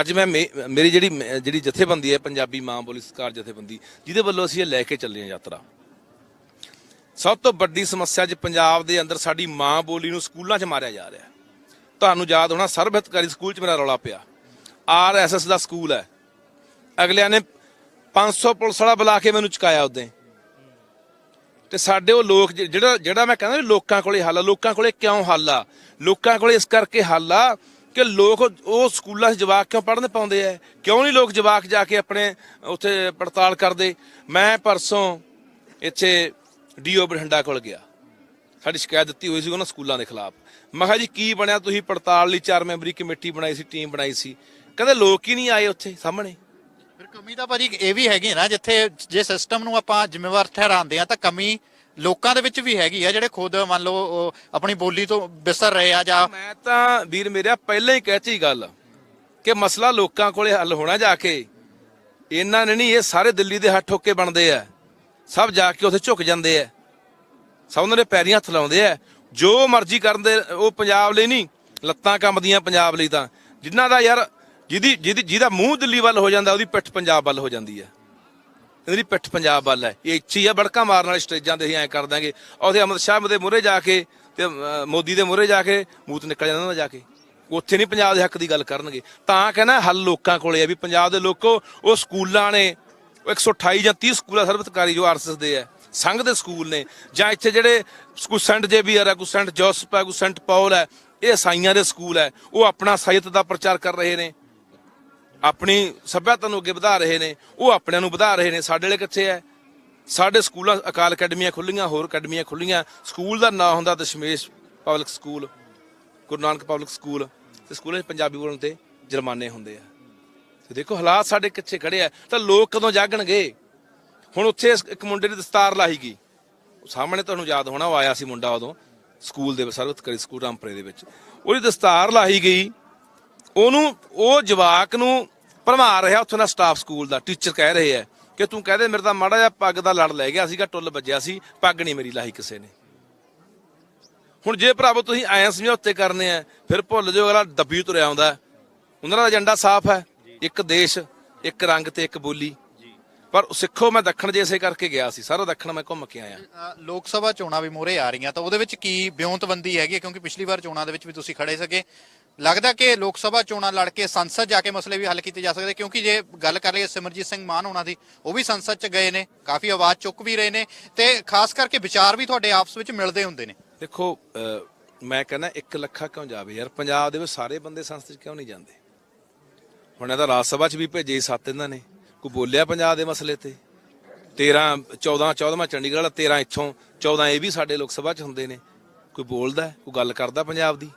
ਅੱਜ ਮੈਂ ਮੇ- ਮੇਰੀ ਜਿਹੜੀ ਜਿਹੜੀ ਜਥੇਬੰਦੀ ਹੈ, ਪੰਜਾਬੀ ਮਾਂ ਬੋਲੀ ਸਤਿਕਾਰ ਜਥੇਬੰਦੀ, ਜਿਹਦੇ ਵੱਲੋਂ ਅਸੀਂ ਇਹ ਲੈ ਕੇ ਚੱਲੇ ਹਾਂ ਯਾਤਰਾ। ਸਭ ਤੋਂ ਵੱਡੀ ਸਮੱਸਿਆ ਅੱਜ ਪੰਜਾਬ ਦੇ ਅੰਦਰ ਸਾਡੀ ਮਾਂ ਬੋਲੀ ਨੂੰ ਸਕੂਲਾਂ 'ਚ ਮਾਰਿਆ ਜਾ ਰਿਹਾ। ਤੁਹਾਨੂੰ ਯਾਦ ਹੋਣਾ ਸਰਬ ਸਕੂਲ 'ਚ ਮੇਰਾ ਰੌਲਾ ਪਿਆ। ਆਰਐਸਐਸ ਦਾ ਸਕੂਲ ਹੈ। ਅਗਲਿਆਂ ਨੇ 500 ਪੁਲਿਸ ਵਾਲਾ ਬੁਲਾ ਕੇ ਮੈਨੂੰ ਚੁਕਾਇਆ ਉਦੋਂ ਤੇ ਸਾਡੇ ਉਹ ਲੋਕ ਜਿਹੜਾ ਜਿਹੜਾ ਮੈਂ ਕਹਿੰਦਾ ਵੀ ਲੋਕਾਂ ਕੋਲੇ ਹੱਲ ਆ, ਲੋਕਾਂ ਕੋਲੇ ਕਿਉਂ ਹੱਲ ਆ? ਲੋਕਾਂ ਕੋਲੇ ਇਸ ਕਰਕੇ ਹੱਲ ਆ ਕਿ ਲੋਕ ਉਹ ਸਕੂਲਾਂ 'ਚ ਜਵਾਕ ਕਿਉਂ ਪੜ੍ਹਨ ਪਾਉਂਦੇ ਆ ਕਿਉਂ ਨਹੀਂ ਲੋਕ ਜਵਾਕ ਜਾ ਕੇ ਆਪਣੇ ਉੱਥੇ ਪੜਤਾਲ ਕਰਦੇ? ਮੈਂ ਪਰਸੋਂ ਇੱਥੇ ਡੀਓ ਬਠਿੰਡਾ ਕੋਲ ਗਿਆ। ਸਾਡੀ ਸ਼ਿਕਾਇਤ ਦਿੱਤੀ ਹੋਈ ਸੀ ਉਹਨਾਂ ਸਕੂਲਾਂ ਦੇ ਖਿਲਾਫ। ਮੈਂ ਕਿਹਾ ਜੀ, ਕੀ ਬਣਿਆ? ਤੁਸੀਂ ਪੜਤਾਲ ਲਈ ਚਾਰ ਮੈਂਬਰੀ ਕਮੇਟੀ ਬਣਾਈ ਸੀ, ਟੀਮ ਬਣਾਈ ਸੀ। ਕਹਿੰਦੇ ਲੋਕ ਹੀ ਨਹੀਂ ਆਏ ਉੱਥੇ, ਸਾਹਮਣੇ। ਫਿਰ ਕਮੀ ਤਾਂ ਭਾਜੀ ਇਹ ਵੀ ਹੈਗੀ ਨਾ, ਜਿੱਥੇ ਜੇ ਸਿਸਟਮ ਨੂੰ ਆਪਾਂ ਜ਼ਿੰਮੇਵਾਰ ਠਹਿਰਾਉਂਦੇ ਆ ਤਾਂ ਕਮੀ ਲੋਕਾਂ ਦੇ ਵਿੱਚ ਵੀ ਹੈਗੀ ਆ, ਜਿਹੜੇ ਖੁਦ ਮੰਨ ਲਓ ਆਪਣੀ ਬੋਲੀ ਤੋਂ ਬਿਸਰ ਰਹੇ ਆ ਜਾਂ ਮੈਂ ਤਾਂ ਵੀਰ ਮੇਰਿਆ ਪਹਿਲਾਂ ਹੀ ਕਹਿਤੀ ਗੱਲ ਕਿ ਮਸਲਾ ਲੋਕਾਂ ਕੋਲੇ ਹੱਲ ਹੋਣਾ ਜਾ ਕੇ। ਇਹਨਾਂ ਨੇ ਨਹੀਂ, ਇਹ ਸਾਰੇ ਦਿੱਲੀ ਦੇ ਹੱਥ ਠੋਕੇ ਬਣਦੇ ਆ। ਸਭ ਜਾ ਕੇ ਉੱਥੇ ਝੁਕ ਜਾਂਦੇ ਆ। ਸਭ ਉਹਨਾਂ ਦੇ ਪੈਰੀਂ ਹੱਥ ਲਾਉਂਦੇ ਆ। ਜੋ ਮਰਜ਼ੀ ਕਰਨ ਦੇ, ਉਹ ਪੰਜਾਬ ਲਈ ਨਹੀਂ, ਲੱਤਾਂ ਕੰਮਦੀਆਂ ਪੰਜਾਬ ਲਈ ਤਾਂ। ਜਿਨ੍ਹਾਂ ਦਾ ਯਾਰ ਜਿਹਦੀ ਜਿਹਦੀ ਜਿਹਦਾ ਮੂੰਹ ਦਿੱਲੀ ਵੱਲ ਹੋ ਜਾਂਦਾ, ਉਹਦੀ ਪਿੱਠ ਪੰਜਾਬ ਵੱਲ ਹੋ ਜਾਂਦੀ ਹੈ। ਇਹਦੀ ਪਿੱਠ ਪੰਜਾਬ ਵੱਲ ਹੈ। ਇਹ ਇੱਛੀ ਆ, ਬੜਕਾ ਮਾਰਨ ਵਾਲੇ ਸਟੇਜਾਂ ਤੇ ਅਸੀਂ ਐਂ ਕਰ ਦਾਂਗੇ। ਉਹਦੇ ਅਮਰ ਸ਼ਾਹ ਦੇ ਮੂਹਰੇ ਜਾ ਕੇ ਤੇ ਮੋਦੀ ਦੇ ਮੂਹਰੇ ਜਾ ਕੇ ਮੂਤ ਨਿਕਲ ਜਾਂਦਾ ਉਹਨਾਂ ਦਾ ਜਾ ਕੇ। ਉੱਥੇ ਨਹੀਂ ਪੰਜਾਬ ਦੇ ਹੱਕ ਦੀ ਗੱਲ ਕਰਨਗੇ। ਤਾਂ ਕਹਿੰਦਾ ਹੱਲ ਲੋਕਾਂ ਕੋਲੇ ਆ ਵੀ ਪੰਜਾਬ ਦੇ ਲੋਕੋ, ਉਹ ਸਕੂਲਾਂ ਨੇ, ਉਹ 128 ਜਾਂ 30 ਸਕੂਲ ਆ ਸਰਬਤਕਾਰੀ ਜੋ ਆਰਐਸਐਸ ਦੇ ਆ, ਸੰਘ ਦੇ ਸਕੂਲ ਨੇ, ਜਾਂ ਇੱਥੇ ਜਿਹੜੇ ਸਕੂਲ ਸੈਂਟ ਜੇਵੀਅਰ ਹੈ ਕੋਈ ਸੈਂਟ ਜੋਸਫ ਹੈ ਕੋਈ ਸੈਂਟ ਪੌਲ ਹੈ ਇਹ ਈਸਾਈਆਂ ਦੇ ਸਕੂਲ ਹੈ ਉਹ ਆਪਣਾ ਸਾਹਿਤ ਦਾ ਪ੍ਰਚਾਰ ਕਰ ਰਹੇ ਨੇ। ਆਪਣੀ ਸੱਭਿਅਤਾ ਨੂੰ ਅੱਗੇ ਵਧਾ ਰਹੇ ਨੇ, ਉਹ ਆਪਣਿਆਂ ਨੂੰ ਵਧਾ ਰਹੇ ਨੇ। ਸਾਡੇ ਲਈ ਕਿੱਥੇ ਹੈ? ਸਾਡੇ ਸਕੂਲਾਂ, ਅਕਾਲ ਅਕੈਡਮੀਆਂ ਖੁੱਲੀਆਂ ਹੋਰ ਅਕੈਡਮੀਆਂ ਖੁੱਲੀਆਂ ਸਕੂਲ ਦਾ ਨਾਂ ਹੁੰਦਾ Dashmesh public school, Guru Nanak public school. ਤੇ ਸਕੂਲਾਂ 'ਚ ਪੰਜਾਬੀ ਬੋਲਣ ਤੇ ਜੁਰਮਾਨੇ ਹੁੰਦੇ ਆ। ਤੇ ਦੇਖੋ, ਹਾਲਾਤ ਸਾਡੇ ਕਿੱਥੇ ਖੜੇ ਆ? ਤਾਂ ਲੋਕ ਕਦੋਂ ਜਾਗਣਗੇ? ਹੁਣ ਉੱਥੇ ਇੱਕ ਮੁੰਡੇ ਦੀ ਦਸਤਾਰ ਲਾਈ ਗਈ। ਸਾਹਮਣੇ ਤੁਹਾਨੂੰ ਯਾਦ ਹੋਣਾ, ਉਹ ਆਇਆ ਸੀ ਮੁੰਡਾ ਉਦੋਂ, ਸਕੂਲ ਦੇ ਸਰਵਤਕਾਰੀ ਸਕੂਲ ਰਾਮਪਰੇ ਦੇ ਵਿੱਚ। ਉਹਦੀ ਦਸਤਾਰ ਲਾਈ ਗਈ। ਉਹਨੂੰ, ਉਹ ਜਵਾਕ ਨੂੰ ਭਰਮਾ ਰਿਹਾ ਉੱਥੋਂ ਦਾ ਸਟਾਫ ਸਕੂਲ ਦਾ ਟੀਚਰ ਕਹਿ ਰਹੇ ਆ ਕਿ ਤੂੰ ਕਹਦੇ ਮੇਰੇ ਤਾਂ ਮਾੜਾ ਜਿਹਾ ਪੱਗ ਦਾ ਲੜ ਲੈ ਗਿਆ ਸੀਗਾ, ਟੁੱਲ ਵੱਜਿਆ ਸੀ, ਪੱਗ ਨਹੀਂ ਮੇਰੀ ਲਾਹੀ ਕਿਸੇ ਨੇ। ਹੁਣ ਜੇ ਭਰਾਵੋ ਤੁਸੀਂ ਐਂ ਸਮਝੌਤੇ ਕਰਨੇ ਆ, ਫਿਰ ਭੁੱਲ ਜਾਓ ਅਗਲਾ ਦੱਬੀ ਤੁਰਿਆ ਆਉਂਦਾ। ਉਹਨਾਂ ਦਾ ਏਜੰਡਾ ਸਾਫ਼ ਹੈ, ਇੱਕ ਦੇਸ਼, ਇੱਕ ਰੰਗ ਤੇ ਇੱਕ ਬੋਲੀ। ਪਰ ਸਿੱਖੋ, ਮੈਂ ਦੱਖਣ ਜੇਸੇ ਕਰਕੇ ਗਿਆ ਸੀ, ਸਾਰਾ ਦੱਖਣ ਮੈਂ ਘੁੰਮ ਕੇ ਆਇਆ। ਲੋਕ ਸਭਾ ਚੋਣਾਂ ਵੀ ਮੋਰੇ ਆ ਰਹੀਆਂ, ਤਾਂ ਉਹਦੇ ਵਿੱਚ ਕੀ ਬਿਉਂਤਬੰਦੀ ਹੈਗੀ ਕਿਉਂਕਿ ਪਿਛਲੀ ਵਾਰ ਚੋਣਾਂ ਦੇ ਵਿੱਚ ਵੀ ਤੁਸੀਂ ਖੜੇ ਸਕੇ ਲੱਗਦਾ ਕਿ ਲੋਕ ਸਭਾ ਚੋਣਾਂ ਲੜ ਕੇ ਸੰਸਦ ਜਾ ਕੇ ਮਸਲੇ ਵੀ ਹੱਲ ਕੀਤੇ ਜਾ ਸਕਦੇ, ਕਿਉਂਕਿ ਜੇ ਗੱਲ ਕਰ ਲਈਏ ਸਿਮਰਜੀਤ ਸਿੰਘ ਮਾਨ ਉਹਨਾਂ ਦੀ, ਉਹ ਵੀ ਸੰਸਦ 'ਚ ਗਏ ਨੇ, ਕਾਫੀ ਆਵਾਜ਼ ਚੁੱਕ ਵੀ ਰਹੇ ਨੇ ਤੇ ਖਾਸ ਕਰਕੇ ਵਿਚਾਰ ਵੀ ਤੁਹਾਡੇ ਆਪਸ ਵਿੱਚ ਮਿਲਦੇ ਹੁੰਦੇ ਨੇ। ਦੇਖੋ ਮੈਂ ਕਹਿੰਦਾ ਇੱਕ ਲੱਖਾ ਕਿਉਂ ਜਾਵੇ ਯਾਰ? ਪੰਜਾਬ ਦੇ ਵਿੱਚ ਸਾਰੇ ਬੰਦੇ ਸੰਸਦ 'ਚ ਕਿਉਂ ਨਹੀਂ ਜਾਂਦੇ? ਹੁਣ ਇਹਦਾ ਰਾਜ ਸਭਾ 'ਚ ਵੀ ਭੇਜੇ ਸੀ ਸੱਤ ਇਹਨਾਂ ਨੇ। ਕੋਈ ਬੋਲਿਆ ਪੰਜਾਬ ਦੇ ਮਸਲੇ ਤੇ? 13 14 14ਵਾਂ ਚੰਡੀਗੜ੍ਹ ਵਾਲਾ 13 ਇੱਥੋਂ 14 ਇਹ ਵੀ ਸਾਡੇ ਲੋਕ ਸਭਾ 'ਚ ਹੁੰਦੇ ਨੇ। ਕੋਈ ਬੋਲਦਾ, ਕੋਈ ਗੱਲ ਕਰਦਾ ਪੰਜਾਬ ਦੀ?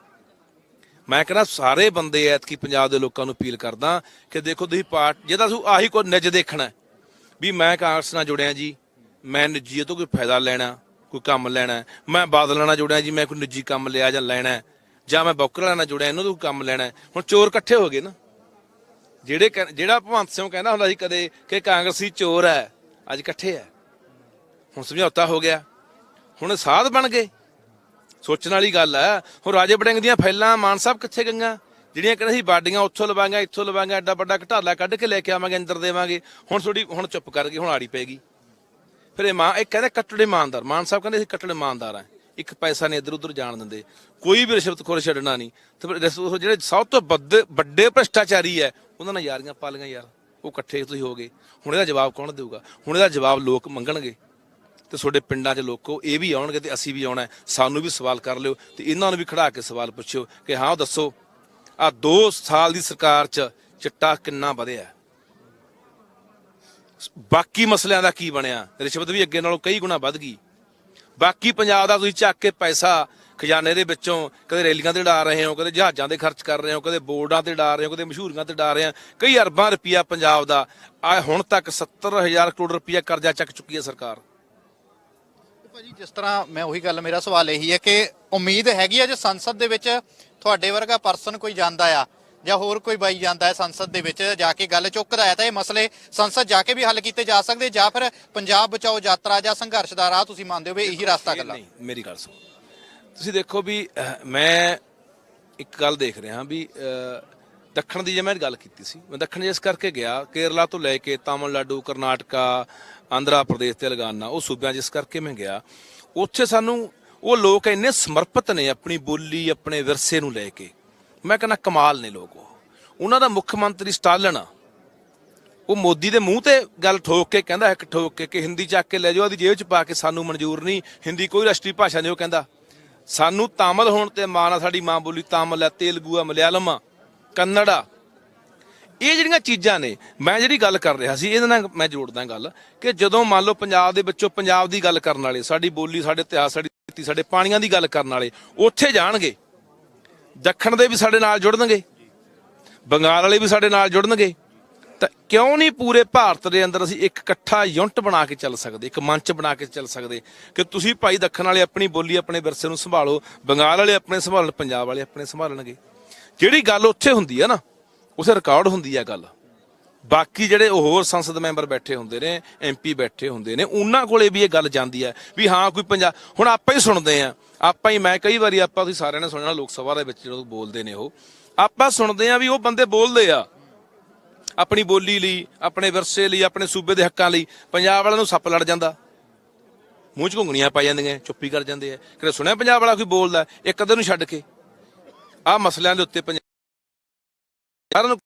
ਮੈਂ ਕਹਿੰਦਾ ਸਾਰੇ ਬੰਦੇ ਐਤਕੀ ਪੰਜਾਬ ਦੇ ਲੋਕਾਂ ਨੂੰ ਅਪੀਲ ਕਰਦਾ ਕਿ ਦੇਖੋ ਤੁਸੀਂ ਪਾਰਟ ਜੇ ਤਾਂ ਤੁਸੀਂ ਆਹੀ ਕੋਈ ਨਿੱਜ ਦੇਖਣਾ ਵੀ ਮੈਂ ਕਾਂਗਰਸ ਨਾਲ ਜੁੜਿਆ ਜੀ, ਮੈਂ ਨਿੱਜੀ ਤੋਂ ਕੋਈ ਫਾਇਦਾ ਲੈਣਾ, ਕੋਈ ਕੰਮ ਲੈਣਾ ਮੈਂ ਬਾਦਲਾਂ ਨਾਲ ਜੁੜਿਆ ਜੀ, ਮੈਂ ਕੋਈ ਨਿੱਜੀ ਕੰਮ ਲਿਆ ਜਾਂ ਲੈਣਾ ਜਾਂ ਮੈਂ ਬੌਕਰਾਂ ਨਾਲ ਜੁੜਿਆ, ਇਹਨਾਂ ਤੋਂ ਕੋਈ ਕੰਮ ਲੈਣਾ ਹੁਣ ਚੋਰ ਇਕੱਠੇ ਹੋ ਗਏ ਨਾ। ਜਿਹੜੇ ਕਹਿ- ਜਿਹੜਾ ਭਗਵੰਤ ਸਿੰਘ ਕਹਿੰਦਾ ਹੁੰਦਾ ਸੀ ਕਦੇ ਕਿ ਕਾਂਗਰਸੀ ਚੋਰ ਹੈ, ਅੱਜ ਇਕੱਠੇ ਹੈ। ਹੁਣ ਸਮਝੌਤਾ ਹੋ ਗਿਆ। ਹੁਣ ਸਾਧ ਬਣ ਗਏ। ਸੋਚਣ ਵਾਲੀ ਗੱਲ ਹੈ। ਹੁਣ ਰਾਜੇ ਬੜਿੰਗ ਦੀਆਂ ਫੈਲਾਂ ਮਾਨ ਸਾਹਿਬ ਕਿੱਥੇ ਗਈਆਂ? ਜਿਹੜੀਆਂ ਕਹਿੰਦੇ ਸੀ ਬਾਡੀਆਂ ਉੱਥੋਂ ਲਵਾਂਗੇ, ਇੱਥੋਂ ਲਵਾਂਗੇ, ਐਡਾ ਵੱਡਾ ਘਟਾਲਾ ਕੱਢ ਕੇ ਲੈ ਕੇ ਆਵਾਂਗੇ, ਅੰਦਰ ਦੇਵਾਂਗੇ। ਹੁਣ ਥੋੜੀ ਹੁਣ ਚੁੱਪ ਕਰ ਗਈ, ਹੁਣ ਆੜੀ ਪੈ ਗਈ। ਫਿਰ ਇਹ ਮਾਂ, ਇਹ ਕਹਿੰਦੇ ਕੱਟੜੇ ਇਮਾਨਦਾਰ। ਮਾਨ ਸਾਹਿਬ ਕਹਿੰਦੇ ਅਸੀਂ ਕੱਟੜੇ ਇਮਾਨਦਾਰ ਆ। ਇੱਕ ਪੈਸਾ ਨਹੀਂ ਇੱਧਰ ਉੱਧਰ ਜਾਣ ਦਿੰਦੇ। ਕੋਈ ਵੀ ਰਿਸ਼ਵਤਖੋਰ ਛੱਡਣਾ ਨਹੀਂ। ਤੇ ਫਿਰ ਜਿਹੜੇ ਸਭ ਤੋਂ ਵੱਡੇ ਵੱਡੇ ਭ੍ਰਿਸ਼ਟਾਚਾਰੀ ਹੈ, ਉਹਨਾਂ ਨਾਲ ਯਾਰੀਆਂ ਪਾ ਲਈਆਂ ਯਾਰ। ਉਹ ਇਕੱਠੇ ਤੁਸੀਂ ਹੋ ਗਏ ਹੁਣ ਇਹਦਾ ਜਵਾਬ ਕੌਣ ਦੇਊਗਾ? ਹੁਣ ਇਹਦਾ ਜਵਾਬ ਲੋਕ ਮੰਗਣਗੇ। ਤੇ ਤੁਹਾਡੇ ਪਿੰਡਾਂ 'ਚ ਲੋਕੋ ਇਹ ਵੀ ਆਉਣਗੇ ਤੇ ਅਸੀਂ ਵੀ ਆਉਣਾ ਸਾਨੂੰ ਵੀ ਸਵਾਲ ਕਰ ਲਿਓ ਤੇ ਇਹਨਾਂ ਨੂੰ ਵੀ ਖੜਾ ਕੇ ਸਵਾਲ ਪੁੱਛਿਓ ਕਿ ਹਾਂ ਦੱਸੋ, ਆ 2 ਸਾਲ ਦੀ ਸਰਕਾਰ 'ਚ ਚਿੱਟਾ ਕਿੰਨਾ ਵਧਿਆ ਬਾਕੀ ਮਸਲਿਆਂ ਦਾ ਕੀ ਬਣਿਆ? ਰਿਸ਼ਵਤ ਵੀ ਅੱਗੇ ਨਾਲੋਂ ਕਈ ਗੁਣਾ ਵੱਧ ਗਈ। ਬਾਕੀ ਪੰਜਾਬ ਦਾ ਤੁਸੀਂ ਚੱਕ ਕੇ ਪੈਸਾ ਖਜ਼ਾਨੇ ਦੇ ਵਿੱਚੋਂ ਕਦੇ ਰੈਲੀਆਂ ਤੇ ਡਾ ਰਹੇ ਹੋ, ਕਦੇ ਜਹਾਜ਼ਾਂ 'ਤੇ ਖਰਚ ਕਰ ਰਹੇ ਹੋ, ਕਦੇ ਬੋਰਡਾਂ ਤੇ ਡਾ ਰਹੇ ਹੋ, ਕਦੇ ਮਸ਼ਹੂਰੀਆਂ ਤੇ ਡਾ ਰਹੇ ਹੋ, ਕਈ ਅਰਬਾਂ ਰੁਪਈਆ ਪੰਜਾਬ ਦਾ, ਆ ਹੁਣ ਤੱਕ 70000 ਕਰੋੜ ਰੁਪਈਆ ਕਰਜ਼ਾ ਚੱਕ ਚੁੱਕੀ ਹੈ ਸਰਕਾਰ। ਭਾਜੀ ਜਿਸ ਤਰ੍ਹਾਂ ਮੈਂ ਉਹੀ ਗੱਲ ਮੇਰਾ ਸਵਾਲ ਇਹੀ ਹੈ ਕਿ ਉਮੀਦ ਹੈਗੀ ਹੈ ਜੇ ਸੰਸਦ ਦੇ ਵਿੱਚ ਤੁਹਾਡੇ ਵਰਗਾ ਪਰਸਨ ਕੋਈ ਜਾਂਦਾ ਆ ਜਾਂ ਹੋਰ ਕੋਈ ਬਾਈ ਜਾਂਦਾ ਹੈ ਸੰਸਦ ਦੇ ਵਿੱਚ ਜਾ ਕੇ ਗੱਲ ਚੁੱਕਦਾ ਹੈ ਤਾਂ ਇਹ ਮਸਲੇ ਸੰਸਦ ਜਾ ਕੇ ਵੀ ਹੱਲ ਕੀਤੇ ਜਾ ਸਕਦੇ ਜਾਂ ਫਿਰ ਪੰਜਾਬ ਬਚਾਓ ਯਾਤਰਾ ਜਾਂ ਸੰਘਰਸ਼ ਦਾ ਰਾਹ ਤੁਸੀਂ ਮੰਨਦੇ ਹੋ ਵੀ ਇਹੀ ਰਸਤਾ ਗੱਲਾਂ ਨਹੀਂ ਮੇਰੀ ਗੱਲ ਸੁਣੋ। ਤੁਸੀਂ ਦੇਖੋ ਵੀ ਮੈਂ ਇੱਕ ਗੱਲ ਦੇਖ ਰਿਹਾ ਵੀ ਦੱਖਣ ਦੀ ਜੇ ਮੈਂ ਗੱਲ ਕੀਤੀ ਸੀ, ਮੈਂ ਦੱਖਣ ਜਿਸ ਕਰਕੇ ਗਿਆ, ਕੇਰਲਾ ਤੋਂ ਲੈ ਕੇ ਤਾਮਿਲਨਾਡੂ, ਕਰਨਾਟਕਾ, ਆਂਧਰਾ ਪ੍ਰਦੇਸ਼ ਤੇਲੰਗਾਨਾ ਉਹ ਸੂਬਿਆਂ ਜਿਸ ਕਰਕੇ ਮੈਂ ਗਿਆ, ਉੱਥੇ ਸਾਨੂੰ ਉਹ ਲੋਕ ਇੰਨੇ ਸਮਰਪਿਤ ਨੇ ਆਪਣੀ ਬੋਲੀ, ਆਪਣੇ ਵਿਰਸੇ ਨੂੰ ਲੈ ਕੇ। ਮੈਂ ਕਹਿੰਦਾ ਕਮਾਲ ਨੇ ਲੋਕ ਉਹ। ਉਹਨਾਂ ਦਾ ਮੁੱਖ ਮੰਤਰੀ ਸਟਾਲਨ ਆ। ਉਹ ਮੋਦੀ ਦੇ ਮੂੰਹ ਤੇ ਗੱਲ ਠੋਕ ਕੇ ਕਹਿੰਦਾ, ਇੱਕ ਠੋਕ ਕੇ ਕਿ ਹਿੰਦੀ ਚੱਕ ਕੇ ਲੈ ਜਾਓ, ਉਹਦੀ ਜੇਬ 'ਚ ਪਾ ਕੇ ਸਾਨੂੰ ਮਨਜ਼ੂਰ ਨਹੀਂ, ਹਿੰਦੀ ਕੋਈ ਰਾਸ਼ਟਰੀ ਭਾਸ਼ਾ ਨਹੀਂ, ਉਹ ਕਹਿੰਦਾ, ਸਾਨੂੰ ਤਾਮਿਲ ਹੋਣ ਤੇ ਮਾਂ ਆ, ਸਾਡੀ ਮਾਂ ਬੋਲੀ ਤਾਮਿਲ ਹੈ ਤੇਲਗੂ ਆ, ਮਲਿਆਲਮ ਆ। ਕੰਨੜ ਇਹ ਜਿਹੜੀਆਂ ਚੀਜ਼ਾਂ ਨੇ, ਮੈਂ ਜਿਹੜੀ ਗੱਲ ਕਰ ਰਿਹਾ ਸੀ, ਇਹਦੇ ਨਾਲ ਮੈਂ ਜੋੜਦਾ ਗੱਲ ਕਿ ਜਦੋਂ ਮੰਨ ਲਓ ਪੰਜਾਬ ਦੇ ਵਿੱਚੋਂ ਪੰਜਾਬ ਦੀ ਗੱਲ ਕਰਨ ਵਾਲੇ, ਸਾਡੀ ਬੋਲੀ, ਸਾਡੇ ਇਤਿਹਾਸ, ਸਾਡੀ ਰੀਤੀ ਸਾਡੇ ਪਾਣੀਆਂ ਦੀ ਗੱਲ ਕਰਨ ਵਾਲੇ, ਉੱਥੇ ਜਾਣਗੇ। ਦੱਖਣ ਦੇ ਵੀ ਸਾਡੇ ਨਾਲ ਜੁੜਨਗੇ। ਬੰਗਾਲ ਵਾਲੇ ਵੀ ਸਾਡੇ ਨਾਲ ਜੁੜਨਗੇ। ਤਾਂ ਕਿਉਂ ਨਹੀਂ ਪੂਰੇ ਭਾਰਤ ਦੇ ਅੰਦਰ ਅਸੀਂ ਇੱਕ ਇਕੱਠਾ ਯੂਨਿਟ ਬਣਾ ਕੇ ਚੱਲ ਸਕਦੇ, ਇੱਕ ਮੰਚ ਬਣਾ ਕੇ ਚੱਲ ਸਕਦੇ ਕਿ ਤੁਸੀਂ ਭਾਈ ਦੱਖਣ ਵਾਲੇ ਆਪਣੀ ਬੋਲੀ ਆਪਣੇ ਵਿਰਸੇ ਨੂੰ ਸੰਭਾਲੋ, ਬੰਗਾਲ ਵਾਲੇ ਆਪਣੇ ਸੰਭਾਲਣ, ਪੰਜਾਬ ਵਾਲੇ ਆਪਣੇ ਸੰਭਾਲਣਗੇ। ਜਿਹੜੀ ਗੱਲ ਉੱਥੇ ਹੁੰਦੀ ਹੈ ਨਾ ਉਸੇ ਰਿਕਾਰਡ ਹੁੰਦੀ ਹੈ ਗੱਲ। ਬਾਕੀ ਜਿਹੜੇ ਹੋਰ ਸੰਸਦ ਮੈਂਬਰ ਬੈਠੇ ਹੁੰਦੇ ਨੇ ਐਮਪੀ ਬੈਠੇ ਹੁੰਦੇ ਨੇ, ਉਹਨਾਂ ਕੋਲੇ ਵੀ ਇਹ ਗੱਲ ਜਾਂਦੀ ਹੈ ਵੀ ਹਾਂ, ਕੋਈ ਪੰਜਾਬ ਹੁਣ ਆਪਾਂ ਹੀ ਸੁਣਦੇ ਆ, ਆਪਾਂ ਹੀ, ਮੈਂ ਕਈ ਵਾਰੀ ਆਪਾਂ ਤੁਸੀਂ ਸਾਰਿਆਂ ਨੇ ਸੁਣਿਆ ਲੋਕ ਸਭਾ ਦੇ ਵਿੱਚ ਜਦੋਂ ਬੋਲਦੇ ਨੇ ਉਹ, ਆਪਾਂ ਸੁਣਦੇ ਆ ਵੀ ਉਹ ਬੰਦੇ ਬੋਲਦੇ ਆ। ਆਪਣੀ ਬੋਲੀ ਲਈ, ਆਪਣੇ ਵਿਰਸੇ ਲਈ, ਆਪਣੇ ਸੂਬੇ ਦੇ ਹੱਕਾਂ ਲਈ, ਪੰਜਾਬ ਵਾਲਿਆਂ ਨੂੰ ਸੱਪ ਲੜ ਜਾਂਦਾ। ਮੂੰਹ 'ਚ ਘੁੰਗਣੀਆਂ ਪਾ ਜਾਂਦੀਆਂ, ਚੁੱਪੀ ਕਰ ਜਾਂਦੇ ਆ। ਕਦੇ ਸੁਣਿਆ ਪੰਜਾਬ ਵਾਲਾ ਕੋਈ ਬੋਲਦਾ, ਇੱਕ ਅੱਧੇ ਨੂੰ ਛੱਡ ਕੇ? ਆਹ ਮਸਲਿਆਂ ਦੇ ਉੱਤੇ ਪੰਜਾਬ ਸਾਰਿਆਂ ਨੂੰ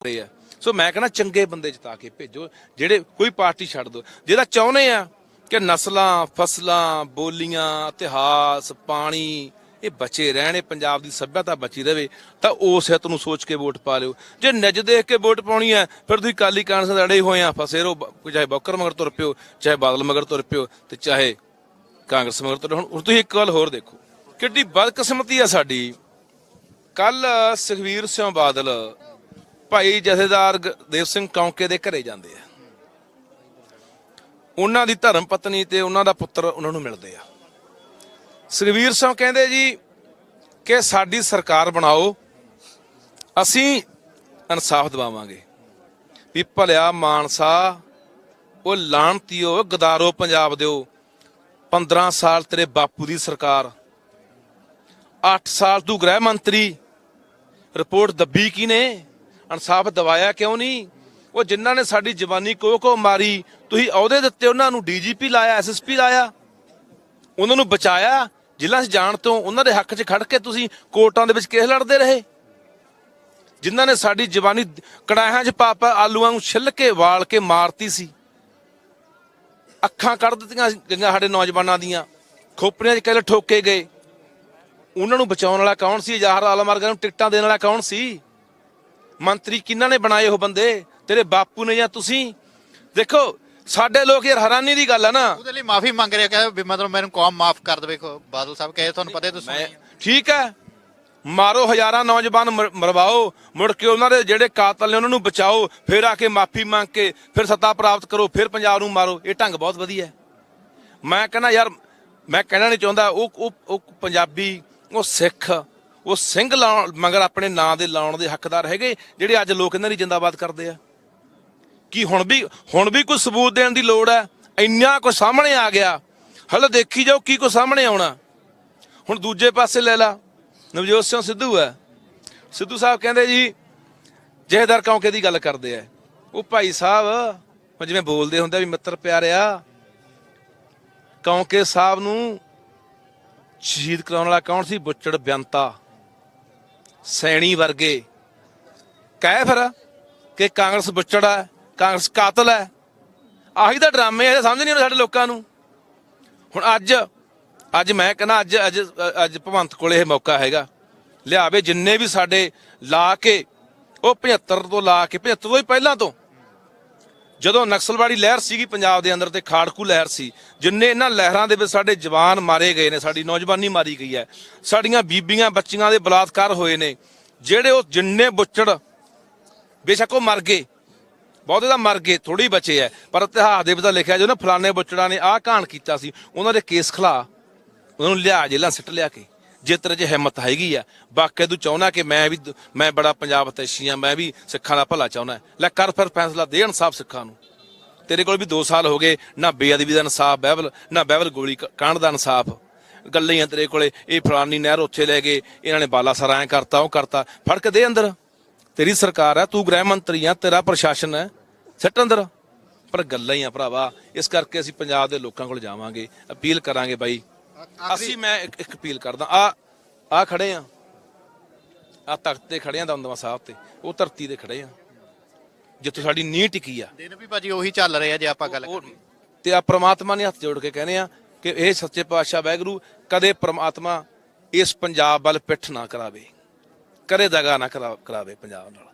ਰਹੇ ਆ। ਸੋ ਮੈਂ ਕਹਿੰਦਾ ਚੰਗੇ ਬੰਦੇ ਜਿਤਾ ਕੇ ਭੇਜੋ, ਜਿਹੜੇ ਕੋਈ ਪਾਰਟੀ ਛੱਡ ਦੋ। ਜਿਹਦਾ ਚਾਹੁੰਦੇ ਆ ਕਿ ਨਸਲਾਂ, ਫਸਲਾਂ, ਬੋਲੀਆਂ, ਇਤਿਹਾਸ, ਪਾਣੀ, ਇਹ ਬਚੇ ਰਹਿਣੇ ਪੰਜਾਬ ਦੀ ਸੱਭਿਅਤਾ ਬਚੀ ਰਵੇ, ਤਾਂ ਉਸ ਹਿੱਤ ਨੂੰ ਸੋਚ ਕੇ ਵੋਟ ਪਾ ਲਿਓ। ਜੇ ਨਿੱਜ ਦੇਖ ਕੇ ਵੋਟ ਪਾਉਣੀ ਹੈ ਫਿਰ ਤੁਸੀਂ ਕਾਲੀ ਕਾਂਗਰਸ ਦੇ ਅੜੇ ਹੋਏ ਆ। ਫਸੇ ਰਹੋ ਚਾਹੇ ਬੌਕਰ ਮਗਰ ਤੁਰ ਪਿਓ, ਚਾਹੇ ਬਾਦਲ ਮਗਰ ਤੁਰ ਪਿਓ, ਤੇ ਚਾਹੇ ਕਾਂਗਰਸ ਮਗਰ ਤੁਰ ਹੁਣ ਹੁਣ ਤੁਸੀਂ ਇੱਕ ਗੱਲ ਹੋਰ ਦੇਖੋ। ਕਿੱਡੀ ਬਦਕਿਸਮਤੀ ਆ ਸਾਡੀ। ਕੱਲ ਸੁਖਵੀਰ ਸਿੰਘ ਬਾਦਲ ਭਾਈ ਜਥੇਦਾਰ ਗ- ਦੇਵ ਸਿੰਘ ਕੌਂਕੇ ਦੇ ਘਰੇ ਜਾਂਦੇ ਆ। ਉਹਨਾਂ ਦੀ ਧਰਮ ਪਤਨੀ ਤੇ ਉਹਨਾਂ ਦਾ ਪੁੱਤਰ ਉਹਨਾਂ ਨੂੰ ਮਿਲਦੇ ਆ। ਸੁਖਵੀਰ ਸਿੰਘ ਕਹਿੰਦੇ ਜੀ ਕਿ ਸਾਡੀ ਸਰਕਾਰ ਬਣਾਓ, ਅਸੀਂ ਇਨਸਾਫ ਦਿਵਾਵਾਂਗੇ। ਵੀ ਭਲਿਆ ਮਾਨਸਾ, ਉਹ ਲਾਣਤੀਓ ਗਦਾਰੋ ਪੰਜਾਬ ਦਿਓ 15 ਸਾਲ ਤੇਰੇ ਬਾਪੂ ਦੀ ਸਰਕਾਰ 8 ਸਾਲ ਤੂੰ ਗ੍ਰਹਿ ਮੰਤਰੀ। ਰਿਪੋਰਟ ਦੱਬੀ ਕੀ ਨੇ? ਇਨਸਾਫ ਦਵਾਇਆ ਕਿਉਂ ਨਹੀਂ? ਉਹ ਜਿਨ੍ਹਾਂ ਨੇ ਸਾਡੀ ਜਵਾਨੀ ਕੋ ਕੋ ਮਾਰੀ, ਤੁਸੀਂ ਅਹੁਦੇ ਦਿੱਤੇ, ਉਹਨਾਂ ਨੂੰ ਡੀਜੀਪੀ ਲਾਇਆ ਐਸਐਸਪੀ ਲਾਇਆ। ਉਹਨਾਂ ਨੂੰ ਬਚਾਇਆ, ਜ਼ਿਲ੍ਹਾ 'ਚ ਜਾਣ ਤੋਂ ਉਹਨਾਂ ਦੇ ਹੱਕ 'ਚ ਖੜ ਕੇ ਤੁਸੀਂ ਕੋਰਟਾਂ ਦੇ ਵਿੱਚ ਕੇਸ ਲੜਦੇ ਰਹੇ। ਜਿਨ੍ਹਾਂ ਨੇ ਸਾਡੀ ਜਵਾਨੀ ਕੜਾਹਾਂ 'ਚ ਪਾ ਪਾ ਆਲੂਆਂ ਨੂੰ ਛਿੱਲ ਕੇ ਵਾਲ ਕੇ ਮਾਰਤੀ ਸੀ। ਅੱਖਾਂ ਕੱਢ ਦਿੱਤੀਆਂ ਗਈਆਂ ਸਾਡੇ ਨੌਜਵਾਨਾਂ ਦੀਆਂ। ਖੋਪੜੀਆਂ 'ਚ ਕਿਲ ਠੋਕੇ ਗਏ। ਉਹਨਾਂ ਨੂੰ ਬਚਾਉਣ ਵਾਲਾ ਕੌਣ ਸੀ? ਜਹਾਰ ਆਲਮ ਵਰਗਾ ਨੂੰ ਟਿਕਟਾਂ ਦੇਣ ਵਾਲਾ ਕੌਣ ਸੀ? ਮੰਤਰੀ ਕਿਹਨਾਂ ਨੇ ਬਣਾਏ ਉਹ ਬੰਦੇ? ਤੇਰੇ ਬਾਪੂ ਨੇ ਜਾਂ ਤੁਸੀਂ? ਦੇਖੋ ਸਾਡੇ ਲੋਕ ਯਾਰ ਹੈਰਾਨੀ ਦੀ ਗੱਲ ਆ ਨਾ। ਉਹਦੇ ਲਈ ਮਾਫੀ ਮੰਗ ਰਿਹਾ ਕਹਿੰਦਾ ਵੀ ਮਤਲਬ ਮੈਨੂੰ ਕੌਮ ਮਾਫ ਕਰ ਦੇਵੇ ਬਾਦਲ ਸਾਹਿਬ ਕਹੇ ਤੁਹਾਨੂੰ ਪਤਾ ਤੁਸੀਂ ਠੀਕ ਹੈ ਮਾਰੋ ਹਜ਼ਾਰਾਂ ਨੌਜਵਾਨ ਮਰ- ਮਰਵਾਓ ਮੁੜ ਕੇ ਉਹਨਾਂ ਦੇ ਜਿਹੜੇ ਕਾਤਲ ਨੇ ਉਹਨਾਂ ਨੂੰ ਬਚਾਓ ਫਿਰ ਆ ਕੇ ਮਾਫੀ ਮੰਗ ਕੇ ਫਿਰ ਸੱਤਾ ਪ੍ਰਾਪਤ ਕਰੋ ਫਿਰ ਪੰਜਾਬ ਨੂੰ ਮਾਰੋ। ਇਹ ਢੰਗ ਬਹੁਤ ਵਧੀਆ ਮੈਂ ਕਹਿੰਦਾ ਯਾਰ ਮੈਂ ਕਹਿਣਾ ਨਹੀਂ ਚਾਹੁੰਦਾ ਉਹ ਉਹ ਪੰਜਾਬੀ ਉਹ ਸਿੱਖ, ਉਹ ਸਿੰਘ ਲਾਉਣ, ਮਗਰ ਆਪਣੇ ਨਾਂ ਦੇ ਲਾਉਣ ਦੇ ਹੱਕਦਾਰ ਹੈਗੇ, ਜਿਹੜੇ ਅੱਜ ਲੋਕ ਇਹਨਾਂ ਦੀ ਜਿੰਦਾਬਾਦ ਕਰਦੇ ਆ। ਕੀ ਹੁਣ ਵੀ ਹੁਣ ਵੀ ਕੋਈ ਸਬੂਤ ਦੇਣ ਦੀ ਲੋੜ ਹੈ? ਇੰਨਾ ਕੁਝ ਸਾਹਮਣੇ ਆ ਗਿਆ। ਹਲੇ ਦੇਖੀ ਜਾਓ ਕੀ ਕੁਝ ਸਾਹਮਣੇ ਆਉਣਾ। ਹੁਣ ਦੂਜੇ ਪਾਸੇ ਲੈ ਲਾ। ਨਵਜੋਤ ਸਿੰਘ ਸਿੱਧੂ ਹੈ। ਸਿੱਧੂ ਸਾਹਿਬ ਕਹਿੰਦੇ ਜੀ ਜਹੇਦਾਰ ਕੌਂਕੇ ਦੀ ਗੱਲ ਕਰਦੇ ਆ। ਉਹ ਭਾਈ ਸਾਹਿਬ ਜਿਵੇਂ ਬੋਲਦੇ ਹੁੰਦੇ ਵੀ ਮਿੱਤਰ ਪਿਆਰਿਆ, ਕੌਂਕੇ ਸਾਹਿਬ ਨੂੰ ਸ਼ਹੀਦ ਕਰਾਉਣ ਵਾਲਾ ਕੌਣ ਸੀ? ਬੁੱਚੜ ਬਿਆੰਤਾ। ਸੈਣੀ ਵਰਗੇ। ਕਹਿ ਫਿਰ ਕਿ ਕਾਂਗਰਸ ਬੁੱਚੜ ਹੈ, ਕਾਂਗਰਸ ਕਾਤਲ ਹੈ। ਆਹੀ ਤਾਂ ਡਰਾਮੇ ਆ ਸਮਝ ਨਹੀਂ ਆਉਂਦੇ ਸਾਡੇ ਲੋਕਾਂ ਨੂੰ। ਹੁਣ ਅੱਜ ਅੱਜ ਮੈਂ ਕਹਿੰਦਾ, ਅੱਜ ਅੱਜ ਅੱਜ ਭਵੰਤ ਕੋਲੇ ਇਹ ਮੌਕਾ ਹੈਗਾ। ਲਿਆਵੇ ਜਿੰਨੇ ਵੀ ਸਾਡੇ ਲਾ ਕੇ, ਉਹ 75 ਤੋਂ ਲਾ ਕੇ 75 ਤੋਂ ਹੀ ਪਹਿਲਾਂ ਤੋਂ। ਜਦੋਂ ਨਕਸਲਵਾੜੀ ਲਹਿਰ ਸੀਗੀ ਪੰਜਾਬ ਦੇ ਅੰਦਰ ਤੇ ਖਾੜਕੂ ਲਹਿਰ ਸੀ, ਜਿੰਨੇ ਇਹਨਾਂ ਲਹਿਰਾਂ ਦੇ ਵਿੱਚ ਸਾਡੇ ਜਵਾਨ ਮਾਰੇ ਗਏ ਨੇ, ਸਾਡੀ ਨੌਜਵਾਨੀ ਮਾਰੀ ਗਈ ਹੈ, ਸਾਡੀਆਂ ਬੀਬੀਆਂ, ਬੱਚੀਆਂ ਦੇ ਬਲਾਤਕਾਰ ਹੋਏ ਨੇ, ਜਿਹੜੇ ਉਹ ਜਿੰਨੇ ਬੁੱਚੜ, ਬੇਸ਼ੱਕ ਉਹ ਮਰ ਗਏ, ਬਹੁਤੇ ਤਾਂ ਮਰ ਗਏ ਥੋੜੀ ਬਚੇ ਐ ਪਰ ਇਤਿਹਾਸ ਦੇ ਵਿੱਚ ਤਾਂ ਲਿਖਿਆ ਜੋ ਨਾ, ਫਲਾਣੇ ਬੁੱਚੜਾਂ ਨੇ ਆਹ ਕਾਂਡ ਕੀਤਾ ਸੀ, ਉਹਨਾਂ ਦੇ ਕੇਸ ਖਲਾ ਉਹਨਾਂ ਨੂੰ ਲਿਆ ਜੇਲਾਂ ਸਿੱਟ ਲਿਆ ਕੇ। ਜੇ ਤੇਰੇ 'ਚ ਹਿੰਮਤ ਹੈਗੀ ਆ। ਬਾਕੀ ਤੂੰ ਚਾਹੁੰਦਾ ਕਿ ਮੈਂ ਵੀ ਮੈਂ ਬੜਾ ਪੰਜਾਬ ਤੈਸ਼ੀ ਆ, ਮੈਂ ਵੀ ਸਿੱਖਾਂ ਦਾ ਭਲਾ ਚਾਹੁੰਦਾ ਲੈ ਕਰ ਫਿਰ ਫੈਸਲਾ ਦੇ ਇਨਸਾਫ ਸਿੱਖਾਂ ਨੂੰ। ਤੇਰੇ ਕੋਲ ਵੀ 2 ਸਾਲ ਹੋ ਗਏ, ਨਾ ਬੇਅਦਬੀ ਦਾ ਇਨਸਾਫ ਬਹਿਬਲ ਨਾ ਬਹਿਬਲ ਗੋਲੀ ਕ- ਕਾਂਡ ਦਾ ਇਨਸਾਫ। ਗੱਲਾਂ ਹੀ ਆ ਤੇਰੇ ਕੋਲੇ, ਇਹ ਫਲਾਨੀ ਨਹਿਰ ਉੱਥੇ ਲੈ ਗਏ, ਇਹਨਾਂ ਨੇ ਬਾਲਾਸਰ ਐਂ ਕਰਤਾ, ਉਹ ਕਰਤਾ। ਫੜ ਕੇ ਦੇ ਅੰਦਰ। ਤੇਰੀ ਸਰਕਾਰ ਹੈ ਤੂੰ ਗ੍ਰਹਿ ਮੰਤਰੀ ਆ, ਤੇਰਾ ਪ੍ਰਸ਼ਾਸਨ ਹੈ ਸਿੱਟ ਅੰਦਰ। ਪਰ ਗੱਲਾਂ ਹੀ ਆ ਭਰਾਵਾ, ਇਸ ਕਰਕੇ ਅਸੀਂ ਪੰਜਾਬ ਦੇ ਲੋਕਾਂ ਕੋਲ ਜਾਵਾਂਗੇ, ਅਪੀਲ ਕਰਾਂਗੇ ਬਾਈ। ਅਸੀਂ ਮੈਂ ਇੱਕ ਇੱਕ ਅਪੀਲ ਕਰਦਾ ਆ ਆ ਖੜੇ ਆ। ਆ ਤਖਤ ਤੇ ਖੜੇ ਆ ਦਮਦਮਾ ਸਾਹਿਬ ਤੇ ਉਹ ਧਰਤੀ ਤੇ ਖੜੇ ਆ। ਜਿੱਥੇ ਸਾਡੀ ਨੀਂਹ ਟਿਕੀ ਆ। ਦਿਨ ਵੀ ਭਾਜੀ ਉਹੀ ਚੱਲ ਰਹੇ ਆ ਜੇ ਆਪਾਂ ਗੱਲ ਉਹ ਤੇ ਆ ਪ੍ਰਮਾਤਮਾ ਨੇ ਹੱਥ ਜੋੜ ਕੇ ਕਹਿੰਦੇ ਆ ਕਿ ਇਹ ਸੱਚੇ ਪਾਤਸ਼ਾਹ ਵਾਹਿਗੁਰੂ ਕਦੇ ਪ੍ਰਮਾਤਮਾ ਇਸ ਪੰਜਾਬ ਵੱਲ ਪਿੱਠ ਨਾ ਕਰਾਵੇ ਕਰੇ ਦਗਾ ਨਾ ਕਰਾ- ਕਰਾਵੇ ਪੰਜਾਬ ਨਾਲ।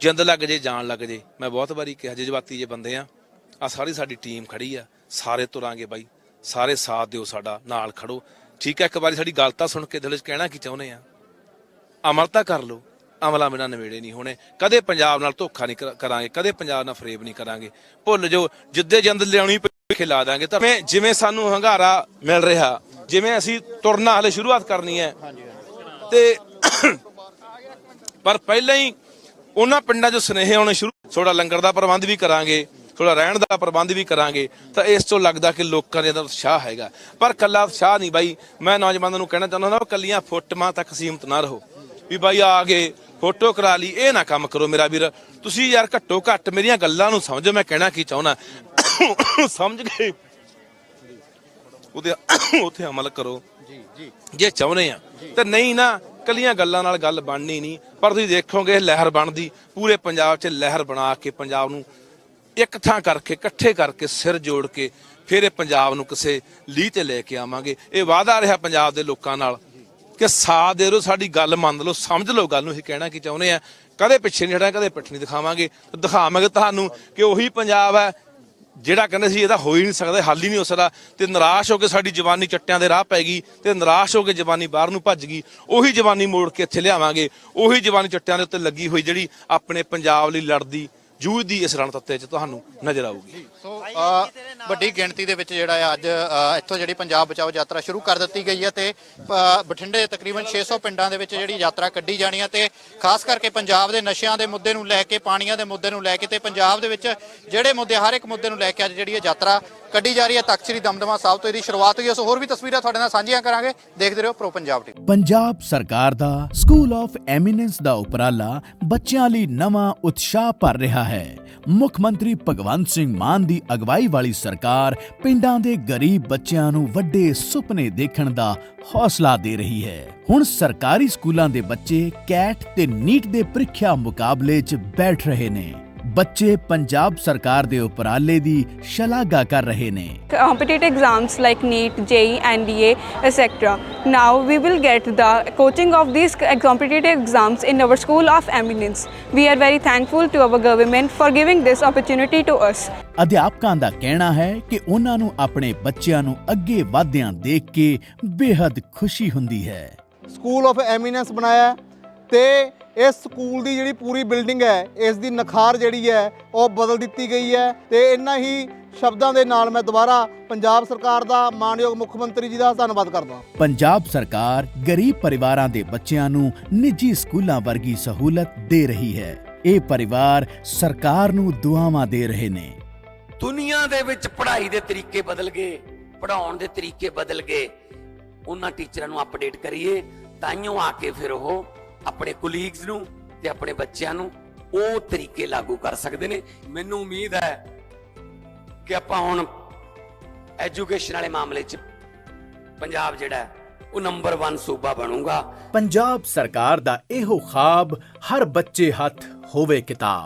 ਜਿੰਦ ਲੱਗ ਜੇ ਜਾਨ ਲੱਗ ਜੇ। ਮੈਂ ਬਹੁਤ ਵਾਰੀ ਕਿਹਾ ਜਜ਼ਬਾਤੀ ਜੇ ਬੰਦੇ ਆ ਆ ਸਾਰੀ ਸਾਡੀ ਟੀਮ ਖੜੀ ਆ ਸਾਰੇ ਤੁਰਾਂਗੇ ਬਾਈ। ਸਾਰੇ ਸਾਥ ਦਿਓ ਸਾਡਾ ਨਾਲ ਖੜੋ। ਠੀਕ ਹੈ ਇੱਕ ਵਾਰੀ ਸਾਡੀ ਗੱਲ ਤਾਂ ਸੁਣ ਕੇ ਦਿਲ 'ਚ ਕਹਿਣਾ ਕੀ ਚਾਹੁੰਦੇ ਆ? ਅਮਲ ਤਾਂ ਕਰ ਲਓ ਅਮਲਾਂ ਬਿਨਾਂ ਨਵੇੜੇ ਨਹੀਂ ਹੋਣੇ। ਕਦੇ ਪੰਜਾਬ ਨਾਲ ਧੋਖਾ ਨਹੀਂ ਕਰ- ਕਰਾਂਗੇ ਕਦੇ ਪੰਜਾਬ ਨਾਲ ਫਰੇਬ ਨਹੀਂ ਕਰਾਂਗੇ। ਭੁੱਲ ਜੋ ਜਿੱਦੇ ਜਿੰਦ ਲਿਆਉਣੀ ਖਿਲਾ ਦਾਂਗੇ। ਤਾਂ ਜਿਵੇਂ- ਜਿਵੇਂ ਸਾਨੂੰ ਹੰਗਾਰਾ ਮਿਲ ਰਿਹਾ ਜਿਵੇਂ ਅਸੀਂ ਤੁਰਨਾ ਹਲੇ ਸ਼ੁਰੂਆਤ ਕਰਨੀ ਹੈ। ਤੇ ਪਰ ਪਹਿਲਾਂ ਹੀ ਉਹਨਾਂ ਪਿੰਡਾਂ 'ਚੋਂ ਸੁਨੇਹੇ ਆਉਣੇ ਸ਼ੁਰੂ ਥੋੜਾ ਲੰਗਰ ਦਾ ਪ੍ਰਬੰਧ ਵੀ ਕਰਾਂਗੇ। ਥੋੜਾ ਰਹਿਣ ਦਾ ਪ੍ਰਬੰਧ ਵੀ ਕਰਾਂਗੇ ਤਾਂ ਇਸ ਤੋਂ ਲੱਗਦਾ ਕਿ ਲੋਕਾਂ ਦੇ ਅੰਦਰ ਉਤਸ਼ਾਹ ਹੈਗਾ। ਪਰ ਕੱਲਾ ਉਤਸ਼ਾਹ ਨਹੀਂ ਬਾਈ। ਮੈਂ ਨੌਜਵਾਨਾਂ ਨੂੰ ਕਹਿਣਾ ਚਾਹੁੰਦਾ ਹਾਂ ਕੱਲੀਆਂ ਫੋਟੋਆਂ ਤੱਕ ਸੀਮਤ ਨਾ ਰਹੋ। ਵੀ ਬਾਈ ਆ ਗਏ ਫੋਟੋ ਕਰਾ ਲਈ ਇਹ ਨਾ ਕੰਮ ਕਰੋ ਮੇਰਾ ਵੀਰ। ਤੁਸੀਂ ਯਾਰ ਘੱਟੋ ਘੱਟ ਮੇਰੀਆਂ ਗੱਲਾਂ ਨੂੰ ਸਮਝੋ ਮੈਂ ਕਹਿਣਾ ਕੀ ਚਾਹੁੰਦਾ। ਸਮਝ ਗਏ? ਉਹਦੇ ਉੱਥੇ ਅਮਲ ਕਰੋ। ਜੀ ਜੀ। ਜੇ ਚਾਹੁੰਦੇ ਆ ਤੇ ਨਹੀਂ ਨਾ ਕੱਲੀਆਂ ਗੱਲਾਂ ਨਾਲ ਗੱਲ ਬਣਨੀ ਨਹੀਂ। ਪਰ ਤੁਸੀਂ ਦੇਖੋਗੇ ਲਹਿਰ ਬਣਦੀ ਪੂਰੇ ਪੰਜਾਬ 'ਚ ਲਹਿਰ ਬਣਾ ਕੇ ਪੰਜਾਬ ਨੂੰ ਇੱਕ ਥਾਂ ਕਰਕੇ, ਇਕੱਠੇ ਕਰਕੇ ਸਿਰ ਜੋੜ ਕੇ ਫਿਰ ਇਹ ਪੰਜਾਬ ਨੂੰ ਕਿਸੇ ਲੀਹ ਤੇ ਲੈ ਕੇ ਆਵਾਂਗੇ। ਇਹ ਵਾਅਦਾ ਰਿਹਾ ਪੰਜਾਬ ਦੇ ਲੋਕਾਂ ਨਾਲ ਕਿ ਸਾਥ ਦੇ ਦਿਓ ਸਾਡੀ ਗੱਲ ਮੰਨ ਲਓ, ਸਮਝ ਲਓ ਗੱਲ ਨੂੰ, ਅਸੀਂ ਕਹਿਣਾ ਕੀ ਚਾਹੁੰਦੇ ਆ। ਕਦੇ ਪਿੱਛੇ ਨਹੀਂ ਹਟਾਂਗੇ ਕਦੇ ਪਿੱਠ ਨਹੀਂ ਦਿਖਾਵਾਂਗੇ। ਦਿਖਾਵਾਂਗੇ ਤੁਹਾਨੂੰ ਕਿ ਉਹੀ ਪੰਜਾਬ ਹੈ, ਜਿਹੜਾ ਕਹਿੰਦੇ ਸੀ ਇਹਦਾ ਹੋ ਹੀ ਨਹੀਂ ਸਕਦਾ, ਹੱਲ ਹੀ ਨਹੀਂ ਹੋ ਸਕਦਾ। ਤੇ ਨਿਰਾਸ਼ ਹੋ ਕੇ ਸਾਡੀ ਜਵਾਨੀ ਚੱਟਿਆਂ ਦੇ ਰਾਹ ਪੈ ਗਈ, ਤੇ ਨਿਰਾਸ਼ ਹੋ ਕੇ ਜਵਾਨੀ ਬਾਹਰ ਨੂੰ ਭੱਜ ਗਈ। ਉਹੀ ਜਵਾਨੀ ਮੋੜ ਕੇ ਇੱਥੇ ਲਿਆਵਾਂਗੇ, ਉਹੀ ਜਵਾਨੀ ਚੱਟਿਆਂ ਦੇ ਉੱਤੇ ਲੱਗੀ ਹੋਈ ਜਿਹੜੀ ਆਪਣੇ ਪੰਜਾਬ ਲਈ ਲੜਦੀ ਜੂਝਦੀ ਇਸ ਰਣਤੱਤੇ 'ਚ ਤੁਹਾਨੂੰ ਨਜ਼ਰ ਆਊਗੀ। ਸੋ ਅ, ਵੱਡੀ ਗਿਣਤੀ ਦੇ ਵਿੱਚ ਜਿਹੜਾ ਹੈ ਅੱਜ ਅ, ਇੱਥੋਂ ਜਿਹੜੀ ਪੰਜਾਬ ਬਚਾਓ ਯਾਤਰਾ ਸ਼ੁਰੂ ਕਰ ਦਿੱਤੀ ਗਈ ਹੈ ਤੇ ਅ, ਬਠਿੰਡੇ ਦੇ ਤਕਰੀਬਨ 600 ਪਿੰਡਾਂ ਦੇ ਵਿੱਚ ਜਿਹੜੀ ਯਾਤਰਾ ਕੱਢੀ ਜਾਣੀ ਹੈ ਤੇ ਖਾਸ ਕਰਕੇ ਪੰਜਾਬ ਦੇ ਨਸ਼ਿਆਂ ਦੇ ਮੁੱਦੇ ਨੂੰ ਲੈ ਕੇ ਪਾਣੀਆਂ ਦੇ ਮੁੱਦੇ ਨੂੰ ਲੈ ਕੇ ਤੇ ਪੰਜਾਬ ਦੇ ਵਿੱਚ ਜਿਹੜੇ ਮੁੱਦੇ ਹਰ ਇੱਕ ਮੁੱਦੇ ਨੂੰ ਲੈ ਕੇ ਅੱਜ ਜਿਹੜੀ ਇਹ ਯਾਤਰਾ ਕੱਢੀ ਜਾ ਰਹੀ ਹੈ ਤਖਤ ਸ੍ਰੀ ਦਮਦਮਾ ਸਾਹਿਬ ਤੋਂ ਇਹਦੀ ਸ਼ੁਰੂਆਤ ਹੋਈ ਹੈ। ਸੋ ਹੋਰ ਵੀ ਤਸਵੀਰਾਂ ਤੁਹਾਡੇ ਨਾਲ ਸਾਂਝੀਆਂ ਕਰਾਂਗੇ। ਦੇਖਦੇ ਰਹੋ ਪ੍ਰੋ ਪੰਜਾਬ ਟੀਵੀ। ਪੰਜਾਬ ਸਰਕਾਰ ਦਾ ਸਕੂਲ ਆਫ ਐਮੀਨੈਂਸ ਦਾ ਉਪਰਾਲਾ ਬੱਚਿਆਂ ਲਈ ਨਵਾਂ ਉਤਸ਼ਾਹ ਭਰ ਰਿਹਾ ਹੈ। ਮੁੱਖ ਮੰਤਰੀ ਭਗਵੰਤ ਸਿੰਘ ਮਾਨ ਦੀ ਅਗਵਾਈ ਵਾਲੀ ਸਰਕਾਰ ਪਿੰਡਾਂ ਦੇ ਗਰੀਬ ਬੱਚਿਆਂ ਨੂੰ ਵੱਡੇ ਸੁਪਨੇ ਦੇਖਣ ਦਾ ਹੌਸਲਾ ਦੇ ਰਹੀ ਹੈ। ਹੁਣ ਸਰਕਾਰੀ ਸਕੂਲਾਂ ਦੇ ਬੱਚੇ ਕੈਟ ਤੇ ਨੀਟ ਦੇ ਪ੍ਰੀਖਿਆ ਮੁਕਾਬਲੇ 'ਚ ਬੈਠ ਰਹੇ ਨੇ। ਬੱਚੇ ਪੰਜਾਬ ਸਰਕਾਰ ਦੇ ਉਪਰਾਲੇ ਦੀ ਸ਼ਲਾਘਾ ਕਰ ਰਹੇ ਨੇ competitive exams like NEET, JEE, NDA, etc. Now we will get the coaching of these competitive exams in our School of Eminence. We are very thankful to our government for giving this opportunity to us. ਅਧਿਆਪਕਾਂ ਦਾ ਕਹਿਣਾ ਹੈ ਕਿ ਉਹਨਾਂ ਨੂੰ ਆਪਣੇ ਬੱਚਿਆਂ ਨੂੰ ਅੱਗੇ ਵਧਦਿਆਂ ਦੇਖ ਕੇ ਬੇहद ਖੁਸ਼ੀ ਹੁੰਦੀ ਹੈ ਸਕੂਲ ਆਫ ਐਮੀਨੈਂਸ ਬਣਾਇਆ ਹੈ ਤੇ ਇਸ ਸਕੂਲ ਦੀ ਜਿਹੜੀ ਪੂਰੀ ਬਿਲਡਿੰਗ ਹੈ ਇਸ ਦੀ ਨਖਾਰ ਜਿਹੜੀ ਹੈ ਉਹ ਬਦਲ ਦਿੱਤੀ ਗਈ ਹੈ ਤੇ ਇੰਨਾ ਹੀ ਸ਼ਬਦਾਂ ਦੇ ਨਾਲ ਮੈਂ ਦੁਬਾਰਾ ਪੰਜਾਬ ਸਰਕਾਰ ਦਾ ਮਾਨਯੋਗ ਮੁੱਖ ਮੰਤਰੀ ਜੀ ਦਾ ਧੰਨਵਾਦ ਕਰਦਾ ਪੰਜਾਬ ਸਰਕਾਰ ਗਰੀਬ ਪਰਿਵਾਰਾਂ ਦੇ ਬੱਚਿਆਂ ਨੂੰ ਨਿੱਜੀ ਸਕੂਲਾਂ ਵਰਗੀ ਸਹੂਲਤ ਦੇ ਰਹੀ ਹੈ। ਇਹ ਪਰਿਵਾਰ ਸਰਕਾਰ ਨੂੰ ਦੁਆਵਾਂ ਦੇ ਰਹੇ ਨੇ। ਦੁਨੀਆ ਦੇ ਵਿੱਚ ਪੜ੍ਹਾਈ ਦੇ ਤਰੀਕੇ ਬਦਲ ਗਏ ਪੜਾਉਣ ਦੇ ਤਰੀਕੇ ਬਦਲ ਗਏ। ਉਹਨਾਂ ਟੀਚਰਾਂ ਨੂੰ ਅਪਡੇਟ ਕਰੀਏ ਤਾਈਓ ਆ ਕੇ ਫਿਰ ਉਹ ਆਪਣੇ ਕੁਲੀਗਸ ਨੂੰ ਤੇ ਆਪਣੇ ਬੱਚਿਆਂ ਨੂੰ ਉਹ ਤਰੀਕੇ ਲਾਗੂ ਕਰ ਸਕਦੇ ਨੇ। ਮੈਨੂੰ ਉਮੀਦ ਹੈ ਕਿ ਆਪਾਂ ਹੁਣ ਐਜੂਕੇਸ਼ਨ ਵਾਲੇ ਮਾਮਲੇ 'ਚ ਪੰਜਾਬ ਜਿਹੜਾ ਉਹ ਨੰਬਰ 1 ਸੂਬਾ ਬਣੂਗਾ। ਪੰਜਾਬ ਸਰਕਾਰ ਦਾ ਇਹੋ ਖਾਬ, ਹਰ ਬੱਚੇ ਹੱਥ ਹੋਵੇ ਕਿਤਾਬ।